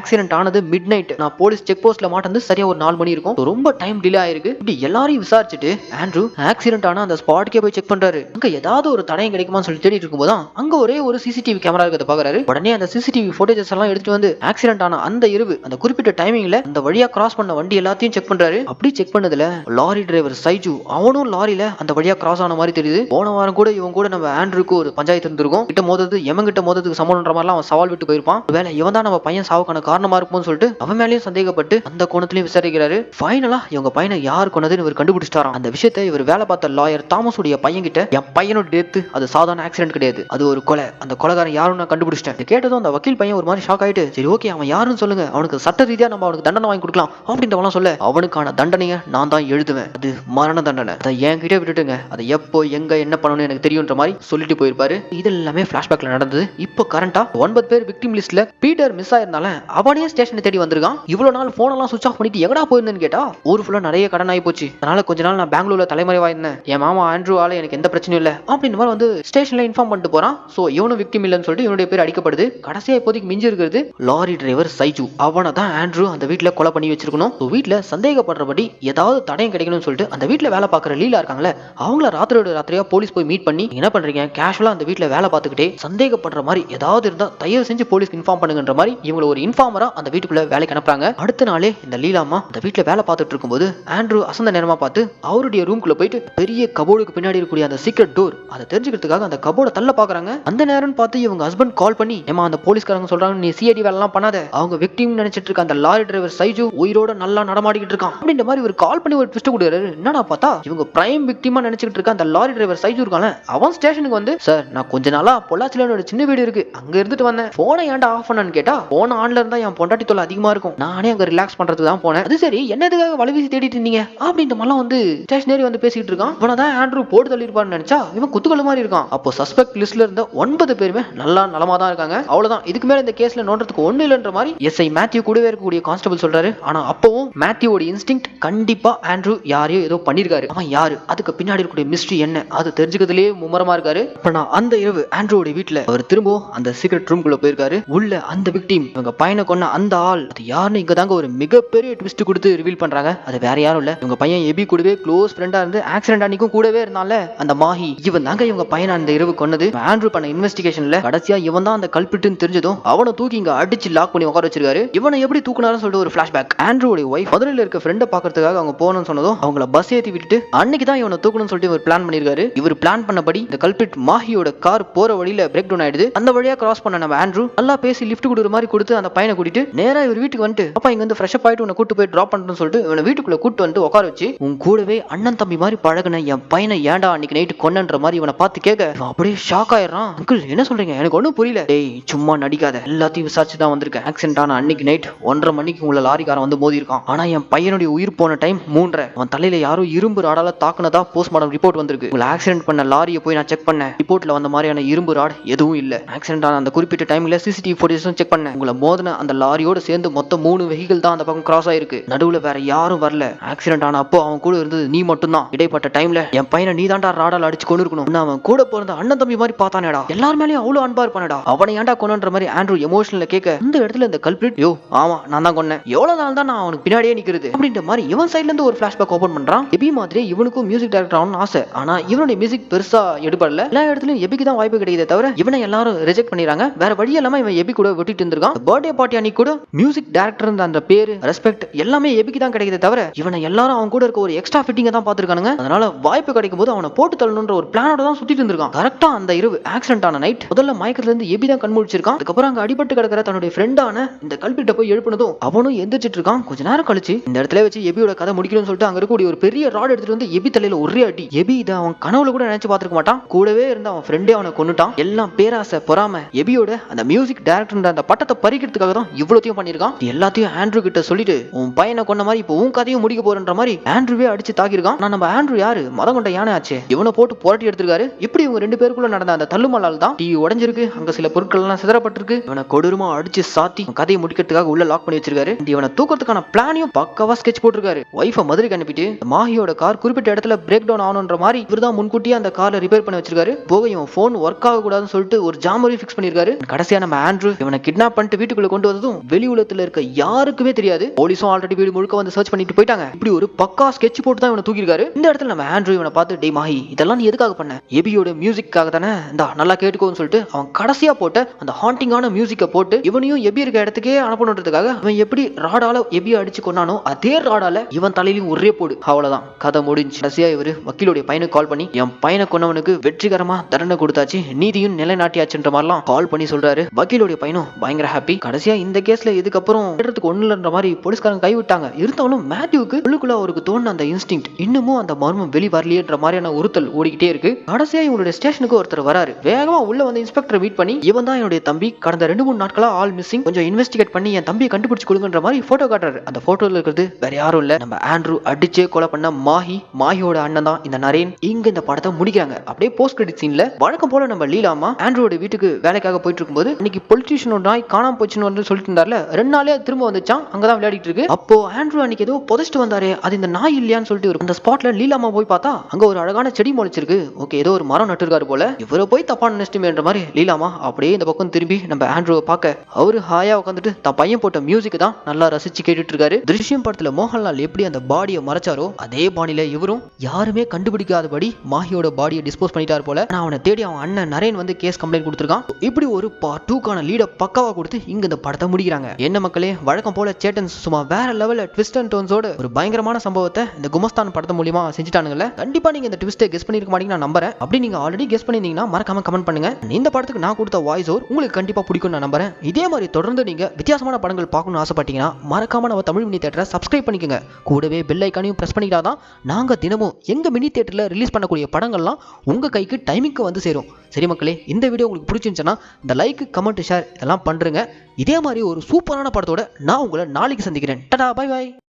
ஆக்சிடென்ட் ஆனது மிட் நைட் நான் போலீஸ் செக் போஸ்ட்ல மாட்டது சரியா ஒரு நாலு மணி இருக்கும். ரொம்ப டைம் டிலே ஆயிருக்கு. இப்படி எல்லாரையும் விசாரிச்சுட்டு ஆண்ட்ரூ ஆக்சிடென்ட் ஆனா அந்த ஸ்பாட்டுக்கே போய் செக் பண்றாரு. அங்க ஏதாவது ஒரு தடயம் கிடைக்குமான்னு சொல்லி தேடிட்டு இருக்கும்போது தான் அங்க ஒரே ஒரு சிசிடிவி கேமரா இருக்கிறத பாக்குறாரு. உடனே அந்த சிசிடிவி போட்டேஜஸ் எல்லாம் எடுத்துட்டு வந்து ஆக்சிடென்ட் ஆன அந்த இரவு அந்த குறிப்பிட்ட டைமிங்ல அந்த வழியா கிராஸ் பண்ண வண்டி எல்லாத்தையும் செக் பண்றாரு. அப்படி செக் பண்ணதுல லாரி டிரைவர் சைஜு அவனும் லாரியில அந்த வழியா கிராஸ் ஆன மாதிரி தெரியுது. போன வாரம் கூட இவன் கூட நம்ம ஆண்ட்ருக்கு ஒரு பஞ்சாயத்து இருந்திருக்கும் கிட்ட மோதது எமன் கிட்ட மோதத்துக்கு சமம்ன்ற மாதிரிலாம் அவன் சவால் விட்டு போயிருப்பான். வேலை இவன் தான் நம்ம பையன் சாவுக்கான காரணமா இருக்கும்னு சொல்லிட்டு அவன் மேலேயும் சந்தேகப்பட்டு அந்த கோணத்திலையும் விசாரிக்கிறாரு. ஃபைனலா இவங்க பையனை யார் கொண்டதுன்னு இவர் கண்டுபிடிச்சிட்டாராம். அந்த விஷயத்தை இவர் வேலை பார்த்த லாயர் தாமஸ் உடைய பையன் கிட்ட என் பையனோட டெத்து அது சாதாரண ஆக்சிடென்ட் கிடையாது. அது ஒரு கொலை. அந்த கொலைகாரன் யாரும் நான் கண்டுபிடிச்சிட்டேன். கேட்டதும் அந்த வக்கீல் பையன் ஒரு மாதிரி ஷாக் ஆயிட்டு சரி ஓகே அவன் யாருன்னு சொல்லுங்க. அவனுக்கு சட்ட ரீதியா நம்ம அவனுக்கு தண்டனை வாங்கி கொடுக்கலாம். அப்படின்றவெல்லாம் சொல்ல அவனுக்கான தண்டனையை நான் தான் எழுதுவேன். அது மரண தண்டனை. அதை என்கிட்ட விட்டுட்டுங்க. அதை எப்போ எங்க என்ன பண்ணணும்னு எனக்கு தெரியுன்ற மாதிரி சொல்லிட்டு போயிருப்பாரு. இது எல்லாமே பிளாஷ்பேக்ல நடந்தது. இப்போ கரண்டா ஒன்பது பேர் விக்டிம் லிஸ்ட்ல பீட்டர் மிஸ் ஆயிருந்தால அவனே ஸ்டேஷனை தேடி வந்திருக்கான். இவ்வளவு நாள் போன் எல்லாம் சுவிச் ஆஃப் பண்ணிட்டு எங்கடா போயிருந்தேன்னு கேட்டா ஊர் ஃபுல்லா நிறைய கடன் ஆகி போச்சு. அதனால கொஞ்ச நாள் நான் பெங்களூர்ல தலைமறைவாயிருந்தேன் என் மாமா ஆண்ட்ரூ ஆல எனக்கு எந்த பிரச்சனையும் இல்லை. அப்படின்னு மாதிரி வந்து ஸ்டேஷன்ல இன்ஃபார்ம் பண்ணிட்டு போறான். சோ இவனும் விக்டிம் இல்லைன்னு சொல்லிட்டு இவனுடைய பேர் அடிக்கப்படுது. கடைசியா இப்போதைக்கு மிஞ்சி இருக்கிறது லாரி டிரைவர் சைஜு. அவனை தான் ஆண்ட்ரூ அந்த வீட்டில் கொலை பண்ணி வச்சிருக்கணும். வீட்டில் சந்தேகப்படுறபடி ஏதாவது தடயம் கிடைக்கணும்னு சொல்லிட்டு அந்த வீட்டில் வேலை பார்க்குற லீலா இருக்காங்களே அவங்கள ராத்திரியோட ராத்திரியா போலீஸ் போய் மீட் பண்ணி என்ன பண்றீங்க? கேஷுவலா அந்த வீட்டில் வேலை பார்த்துக்கிட்டே சந்தேகப்படுற மாதிரி ஏதாவது இருந்தால் தயவு செஞ்சு போலீஸ்க்கு இன்ஃபார்ம் பண்ணுங்கன்ற மாதிரி இவங்களை ஒரு இன்ஃபார்மரா அந்த வீட்டுக்குள்ள வேலைக்கு அனுப்புறாங்க. அடுத்த நாளே இந்த லீலாமா அந்த வீட்டில் வேலை பார்த்துட்டு இருக்கும்போது ஆண்ட்ரூ அசந்த நேரமா பார்த்து அவருடைய ரூம்குள்ள போயிட்டு பெரிய கபோர்டுக்கு பின்னாடி இருக்கக்கூடிய அந்த சீக்ரெட் டோர் அதை தெரிஞ்சுக்கிறதுக்காக அந்த கபோர்டை தள்ள பாக்குறாங்க. அந்த நேரம் பார்த்து இவங்க ஹஸ்பண்ட் கால் பண்ணி ஏமா அந்த போலீஸ்காரங்க சொல்றாங்க நீ சிஐடி வேலைலாம் பண்ணாத. அவங்க விக்டிம் நினைச்சிட்டு இருக்க அந்த லாரி டிரைவர் சைஜு உயிரோட நல்லா நடமாடிக்கிட்டு இருக்கான். அப்படின்ற மாதிரி ஒரு கால் பண்ணி ஒரு ட்விஸ்ட் கொடுக்குறாரு. என்னடா பார்த்தா இவங்க பிரைம் விக்டிமா நினைச்சிட்டு இருக்க அந்த லாரி டிரைவர் சைஜு இருக்கான அவன் ஸ்டேஷனுக்கு வந்து சார் நான் கொஞ்ச நாளா பொள்ளாச்சில சின்ன வீடு இருக்கு. அங்க இருந்துட்டு வந்தேன். போனை ஏன்டா ஆஃப் பண்ணான்னு கேட்டா போன ஆன்ல இருந்தா என் பொண்டாட்டி தொல்லை அதிகமா இருக்கும். நானே அங்க ரிலாக்ஸ் பண்றதுக்கு தான் போனேன். அது சரி என்னதுக்காக வலைவீசி தேடிட்டு இருந்தீங்க? அப்படின்ற மாதிரிலாம் வந்து ஸ்டேஷனரி வந்து பேசிட்டு இருக்கான். இவனை தான் ஆண்ட்ரூ போட்டு தள்ளிருப்பான்னு நினைச்சா இவன் குத்துக்கள மாதிரி இருக்கான். அப்போ சஸ்பெக்ட் லிஸ்ட்ல இருந்த ஒன்பது பேருமே நல்லா நலமா தான் இருக்காங்க. அவ்வளவுதான். இதுக்கு மேல இந்த கேஸ்ல நோண்டதுக்கு ஒண்ணு இல்லைன்ற மாதிரி எஸ்ஐ மேத்யூ கூடவே இருக்கக்கூடிய கான்ஸ்டபிள் சொல்றாரு. ஆனா அப்பவும் மேத்யூவோட இன்ஸ்டிங் கண்டிப்பா ஆண்ட்ரூ யாரையோ ஏதோ பண்ணிருக்காரு அவன் யாரு? அதுக்கு பின்னாடி இருக்கக்கூடிய மிஸ்ட்ரி என்ன? அது தெரிஞ்சுக்கிறதுலயே மும்மரமா இருக்காரு. இப்ப நான் அந்த இரவு ஆண்ட்ரூவோட வீட்ல அவர் திரும்பவும் அந்த சீக்ரெட் ரூம்குள்ள போயிருக்காரு. உள்ள அந்த விக்டிம் இவங்க பையனை கொன்ன அந்த ஆள் அது யாருன்னு இங்க தாங்க ஒரு மிகப்பெரிய ட்விஸ்ட் கொடுத்து ரிவீல் பண்றாங்க. அது வேற யாரும் இல்ல. இவங்க பையன் எபி கூடவே க்ளோஸ் ஃப்ரெண்டா இருந்து ஆக்சிடென்ட் அன்னைக்கும் கூடவே இருந்தால அந்த மாஹி இவன் தாங்க இவங்க பையனை அந்த இரவு கொன்னது. ஆண்ட்ரூ பண்ண இன்வெஸ்டிகேஷன்ல கடைசியா இவன் தான் அந்த கல்பிட்டுன்னு தெரிஞ்சதும் அவனை தூக்கி இங்க அடிச்சு லாக் பண்ணி உட்கார வச்சிருக்காரு. இவனை எப்படி தூக்குனாலும் சொல்லிட்டு ஒரு பிளாஷ்பேக் ஆண்ட்ரூடைய ஒய்ஃப் மதுரையில இருக்க ஃப்ரெண்டை பாக்குறதுக்காக அவங்க போகணும்னு சொன்னதும் அவங்கள பஸ் ஏத்தி விட்டுட்டு அன்னைக்கு தான் இவனை தூக்கணும்னு சொல்லிட்டு இவர் பிளான் பண்ணிருக்காரு. இவர் பிளான் பண்ணபடி இந்த கல்பிட் மாஹியோட கார் போற வழியில பிரேக் டவுன் ஆயிடுது. அந்த வழியா கிராஸ் பண்ண நம்ம ஆண்ட்ரூ நல்லா பேசி லிஃப்ட் கொடுக்குற மாதிரி கொடுத்து அந்த பையனை கூட்டிட்டு நேரா இவர் வீட்டுக்கு வந்துட்டு அப்பா இங்க வந்து ஃப்ரெஷ் அப் ஆயிட்டு உன்னை கூட்டு போய் டிராப் பண்ணணும்னு சொல்லிட்டு இவனை வீட்டுக்குள்ள கூட்டு வந்து உட்கார வச்சு உன் கூடவே அண்ணன் தம்பி மாதிரி பழகுன என் பையனை ஏன்டா அன்னைக்கு நைட்டு கொன்னன்ற மாதிரி இவனை பார்த்து கேட்க அப்படியே ஷாக் ஆயிடுறான். அங்கிள் என்ன சொல்றீங்க? எனக்கு ஒன்றும் புரியல. டேய் சும்மா நடிக்காத. எல்லாத்தையும் விசாரிச்சு தான் வந்திருக்கேன். ஆக்சிடென்ட் ஆன அன்னைக்கு நைட் ஒன்றரை மணிக்கு உள்ள லாரிக்காரன் வந்து மோதி இருக்கான் ஆனா என் பையனுடைய உயிர் போன டைம் மூன்றரை. அவன் தலையில யாரோ இரும்பு ராடால தாக்குனதா போஸ்ட்மார்டம் ரிப்போர்ட் வந்திருக்கு. உங்களை ஆக்சிடென்ட் பண்ண லாரியை போய் நான் செக் பண்ணேன். ரிப்போர்ட்ல வந்த மாதிரி மாதிரியான இரும்பு ராட் எதுவும் இல்லை. ஆக்சிடென்ட் ஆன அந்த குறிப்பிட்ட டைம்ல சிசிடிவி ஃபுட்டேஜும் செக் பண்ணேன். உங்களை மோதின அந்த லாரியோட சேர்ந்து மொத்தம் மூணு வெஹிக்கிள் தான் அந்த பக்கம் கிராஸ் ஆயிருக்கு. நடுவுல வேற யாரும் வரல. ஆக்சிடென்ட் ஆன அப்போ அவன் கூட இருந்தது நீ மட்டும் தான் இடைப்பட்ட டைம்ல என் பையனை நீ தாண்டா ராடால் அடிச்சு கொண்டு இருக்கணும். அவன் கூட பிறந்த அண்ணன் தம்பி மாதிரி பார்த்தானேடா. எல்லார் மேலேயும் அவ்வளவு அன்பா இருப்பானடா. அவனை ஏன்டா கொண்டுன்ற மாதிரி ஆண்ட்ரூ எமோஷனல கேட்க இந்த இடத்துல இந்த கல்பிரிட் யோ ஆமா நான் தான் கொன்னேன். எவ்வளவு நாள் தான் நான் அவனுக்கு பின்னாடியே நிக்கிறது? அப்படின்ற மாதிரி இவன் சைடுல இருந்து ஒரு ஃபிளாஷ்பேக் ஓபன் பண்றான். எபி மாதிரி இவனுக்கும் மியூசிக் டைரக்டர் ஆகணும்னு ஆசை. ஆனா இவனுடைய மியூசிக் பெருசா எடுபடல. எல்லா இடத்துலயும் எபிக்கு தான் வாய்ப்பு கிடைக்குதே தவிர இவனை எல்லாரும் ரிஜெக்ட் பண்ணிடுறாங்க. வேற வழி இல்லாம இவன் எபி கூட விட்டுட்டு இருந்திருக்கான். பர்த்டே பார்ட்டி அன்னைக்கு கூட மியூசிக் டைரக்டர் அந்த பேரு ரெஸ்பெக்ட் எல்லாமே எபிக்கு தான் கிடைக்குதே தவிர இவனை எல்லாரும் அவன் கூட இருக்க ஒரு எக்ஸ்ட்ரா ஃபிட்டிங்க தான் பார்த்திருக்கானுங்க. அதனால வாய்ப்பு கிடைக்கும் போது அவனை போட்டு தள்ளணுன்ற ஒரு பிளானோட தான் சுத்திட்டு இருந்திருக்கான். கரெக்டா அந்த இரவு ஆக்சிடென்ட் ஆன நைட் முதல்ல மயக்கத்துல இருந்து எபி தான் கண் முழிச்சிருக்கான். அதுக்கப்புறம் அங்க அடிபட்டு கிடக்கிற தன்னுடைய ஃப்ரெண்டான இந்த கல்பிட்ட போய் எழுப்பினதும் அவனும் எந்திரிச்சிட்டு இருக்கான். கொஞ்ச நேரம் கழிச்சு இந்த இடத்துல வச்சு எபியோட கதை முடிக்கணும்னு சொல்லிட்டு அங்க இருக்கக்கூடிய ஒரு பெரிய ராட் எடுத்துட்டு வந்து எபி தலையில ஒரே அடி. எபி இதை அவன் கனவுல கூட நினைச்சு பார்த்திருக்க மாட்டான். கூடவே இருந்த அவன் ஃப்ரெண்டே அவனை கொண்டுட்டான் எல்லாம் பேராசை பொறாம. எபியோட அந்த மியூசிக் டைரக்டர் அந்த பட்டத்தை பறிக்கிறதுக்காக தான் இவ்வளோத்தையும் பண்ணியிருக்கான். எல்லாத்தையும் ஆண்ட்ரூ கிட்ட சொல்லிட்டு உன் பையனை கொண்ட மாதிரி இப்போ உன் கதையும் முடிக்க போறன்ற மாதிரி ஆண்ட்ரூவே அடிச்சு தாக்கியிருக்கான். நான் நம்ம ஆண்ட்ரூ யாரு? மதம் கொண்ட யானை ஆச்சு. இவனை போட்டு புரட்டி எடுத்திருக்காரு. இப்படி இவங்க ரெண்டு பேருக்குள்ள நடந்த அந்த தள்ளுமலால் தான்? டிவி உடஞ்சிருக்கு. அங்க சில பொருட்கள் எல்லாம் சிதறப்பட்டிருக்கு. இவனை கொடூரமா அடிச்சு சாத்தி கதையை முடிக்கிறதுக்காக உள்ள லாக் பண்ணி வச்சிருக்காரு. இவனை தூக்கறதுக்கான பிளானையும் பக்கவா ஸ்கெட்ச் போட்டிருக்காரு. ஒய்ஃபை மதுரைக்கு அனுப்பிட்டு மாஹியோட கார் குறிப்பிட்ட இடத்துல பிரேக் டவுன் ஆகணுன்ற மாதிரி இவர் தான் முன்கூட்டியே அந்த காரை ரிப்பேர் பண்ணி வச்சிருக்காரு. போக இவன் ஃபோன் ஃபோன் ஒர்க் ஆகக்கூடாதுன்னு சொல்லிட்டு ஒரு ஜாமரி ஃபிக்ஸ் பண்ணியிருக்காரு. கடைசியா நம்ம ஆண்ட்ரூ இவனை கிட்னாப் பண்ணிட்டு வீட்டுக்குள்ள கொண்டு வந்ததும் வெளி உலகத்துல இருக்க யாருக்குமே தெரியாது. போலீஸும் ஆல்ரெடி வீடு முழுக்க வந்து சர்ச் பண்ணிட்டு போயிட்டாங்க. இப்படி ஒரு பக்கா ஸ்கெட்ச் போட்டு தான் இவனை தூக்கிருக்காரு இந்த இடத்துல நம்ம ஆண்ட்ரூ இவனை பார்த்து டே மாஹி இதெல்லாம் நீ எதுக்காக பண்ண? எபியோட மியூசிக்காக தானே? இந்தா நல்லா கேட்டுக்கோன்னு சொல்லிட்டு அவன் கடைசியா போட்ட அந்த ஹாண்டிங்கான மியூசிக்கை போட்டு இவனையும் எபி இருக்க இடத்துக்கே அனுப்பணுன்றதுக்காக அவன் எப்படி ராடால எபியை அடிச்சு கொண்டானோ அதே ராடால இவன் தலையிலும் ஒரே போடு. அவ்வளவுதான். கதை முடிஞ்சு கடைசியா இவரு வக்கீலுடைய பையனுக்கு கால் பண்ணி என் பையனை கொன்னவனுக்கு வெற்றிகரமா தண்டனை கொடுத்தாச்சு நீதியும் நிலைநாட்டியாச்சுன்ற மாதிரிலாம் கால் பண்ணி சொல்றாரு. வக்கீலுடைய பையனும் பயங்கர ஹாப்பி கடைசியா இந்த கேஸ்ல இதுக்கப்புறம் தேடுறதுக்கு ஒண்ணுலன்ற மாதிரி போலீஸ்காரங்க கைவிட்டாங்க. இருந்தாலும் மேத்யூக்கு உள்ளுக்குள்ள அவருக்கு தோணுன அந்த இன்ஸ்டிங் இன்னமும் அந்த மர்மம் வெளி வரலையேன்ற மாதிரியான உறுத்தல் ஓடிக்கிட்டே இருக்கு. கடைசியா இவங்களுடைய ஸ்டேஷனுக்கு ஒருத்தர் வராரு. வேகமா உள்ள வந்து இன்ஸ்பெக்டர் மீட் பண்ணி இவன் தான் என்னுடைய தம்பி. கடந்த ரெண்டு மூணு நாட்களா ஆல் மிஸ்ஸிங் கொஞ்சம் இன்வெஸ்டிகேட் பண்ணி என் தம்பியை கண்டுபிடிச்சு கொடுங்கன்ற மாதிரி போட்டோ காட்டுறாரு. அந்த போட்டோல இருக்கிறது வேற யாரும் இல்ல. நம்ம ஆண்ட்ரூ அடிச்சே கொலை பண்ண மாஹி மாஹியோட அண்ணன் தான் இந்த நரேன். இங்க இந்த படத்தை முடிக்கிறாங்க. அப்படியே போஸ்ட் கிரெடிட் சீன்ல வழக்கம் போல நம்ம லீலாமா ஆண்ட்ரோட வீட்டுக்கு வேலைக்காக போயிட்டு இருக்கும்போது இன்னைக்கு பொலிட்டீஷியனோட நாய் காணாம போச்சுன்னு சொல்லிட்டு இருந்தார்ல ரெண்டு நாளே திரும்ப வந்துச்சான் அங்கதான் விளையாடிட்டு இருக்கு அப்போ ஆண்ட்ரோ அன்னைக்கு ஏதோ புதைச்சிட்டு வந்தாரு அது இந்த நாய் இல்லையான்னு சொல்லிட்டு ஒரு- அந்த ஸ்பாட்ல லீலாமா போய் பார்த்தா அங்க ஒரு அழகான செடி முளைச்சிருக்கு. ஓகே ஏதோ ஒரு மரம் நட்டுருக்காரு போல. இவரை போய் தப்பா நினைச்சிட்டுமேன்ற மாதிரி லீலாமா அப்படியே இந்த பக்கம் திரும்பி நம்ம ஆண்ட்ரோவை பார்க்க அவரு ஹாயா உட்காந்துட்டு தான் பையன் போட்ட மியூசிக் தான் நல்லா ரசிச்சு கேட்டுட்டு இருக்காரு திருஷ்யம் படத்துல மோகன்லால் எப்படி அந்த பாடியை மறைச்சாரோ அதே பாணியில இவரும் யாருமே கண்டுபிடிக்காதபடி மாஹியோட பாடியை டிஸ்போஸ் பண்ணிட்டார் போல. நான் அவனை தேடி அவன் அண்ணன் நரேன் வந்து கேஸ் கம்ப்ளைண்ட் கொடுத்துருக்கான். இப்படி ஒரு பார்ட் டூக்கான லீடை பக்காவா கொடுத்து இங்க இந்த படத்தை முடிக்கிறாங்க. என்ன மக்களே வழக்கம் போல சேட்டன் சும்மா வேற லெவலில் ட்விஸ்ட் அண்ட் டோன்ஸோட ஒரு பயங்கரமான சம்பவத்தை இந்த குமஸ்தான் படத்து மூலியமா செஞ்சுட்டானுங்கல்ல? கண்டிப்பா நீங்க இந்த ட்விஸ்ட்டை கெஸ் பண்ணிருக்க மாட்டீங்க நான் நம்புறேன். அப்படி நீங்க ஆல்ரெடி கெஸ் பண்ணிருந்தீங்கன்னா மறக்காம கமெண்ட் பண்ணுங்க. இந்த படத்துக்கு நான் கொடுத்த வாய்ஸ் ஓர் உங்களுக்கு கண்டிப்பா பிடிக்கும் நான் நம்புறேன். இதே மாதிரி தொடர்ந்து நீங்க வித்தியாசமான படங்கள் பார்க்கணும்னு ஆசைப்பட்டீங்கன்னா மறக்காம நம்ம தமிழ் மினி தேட்டரை சப்ஸ்கிரைப் பண்ணிக்கோங்க. கூடவே பெல் ஐக்கானையும் பிரஸ் பண்ணிக்கிட்டாதான் நாங்க தினமும் எங்க மினி தேட்டர்ல ரிலீஸ் பண்ணக்கூடிய படங்கள்லாம் உங்க கைக்கு டைமிங்க்கு வந்து சேரும். சரி மக்களே இந்த வீடியோ உங்களுக்கு பிடிச்சிருந்துச்சுன்னா இந்த லைக் கமெண்ட் ஷேர் இதெல்லாம் பண்ணுறேங்க இதே மாதிரி ஒரு சூப்பரான படத்தோட நான் உங்களை நாளைக்கு சந்திக்கிறேன். டடா பை பாய்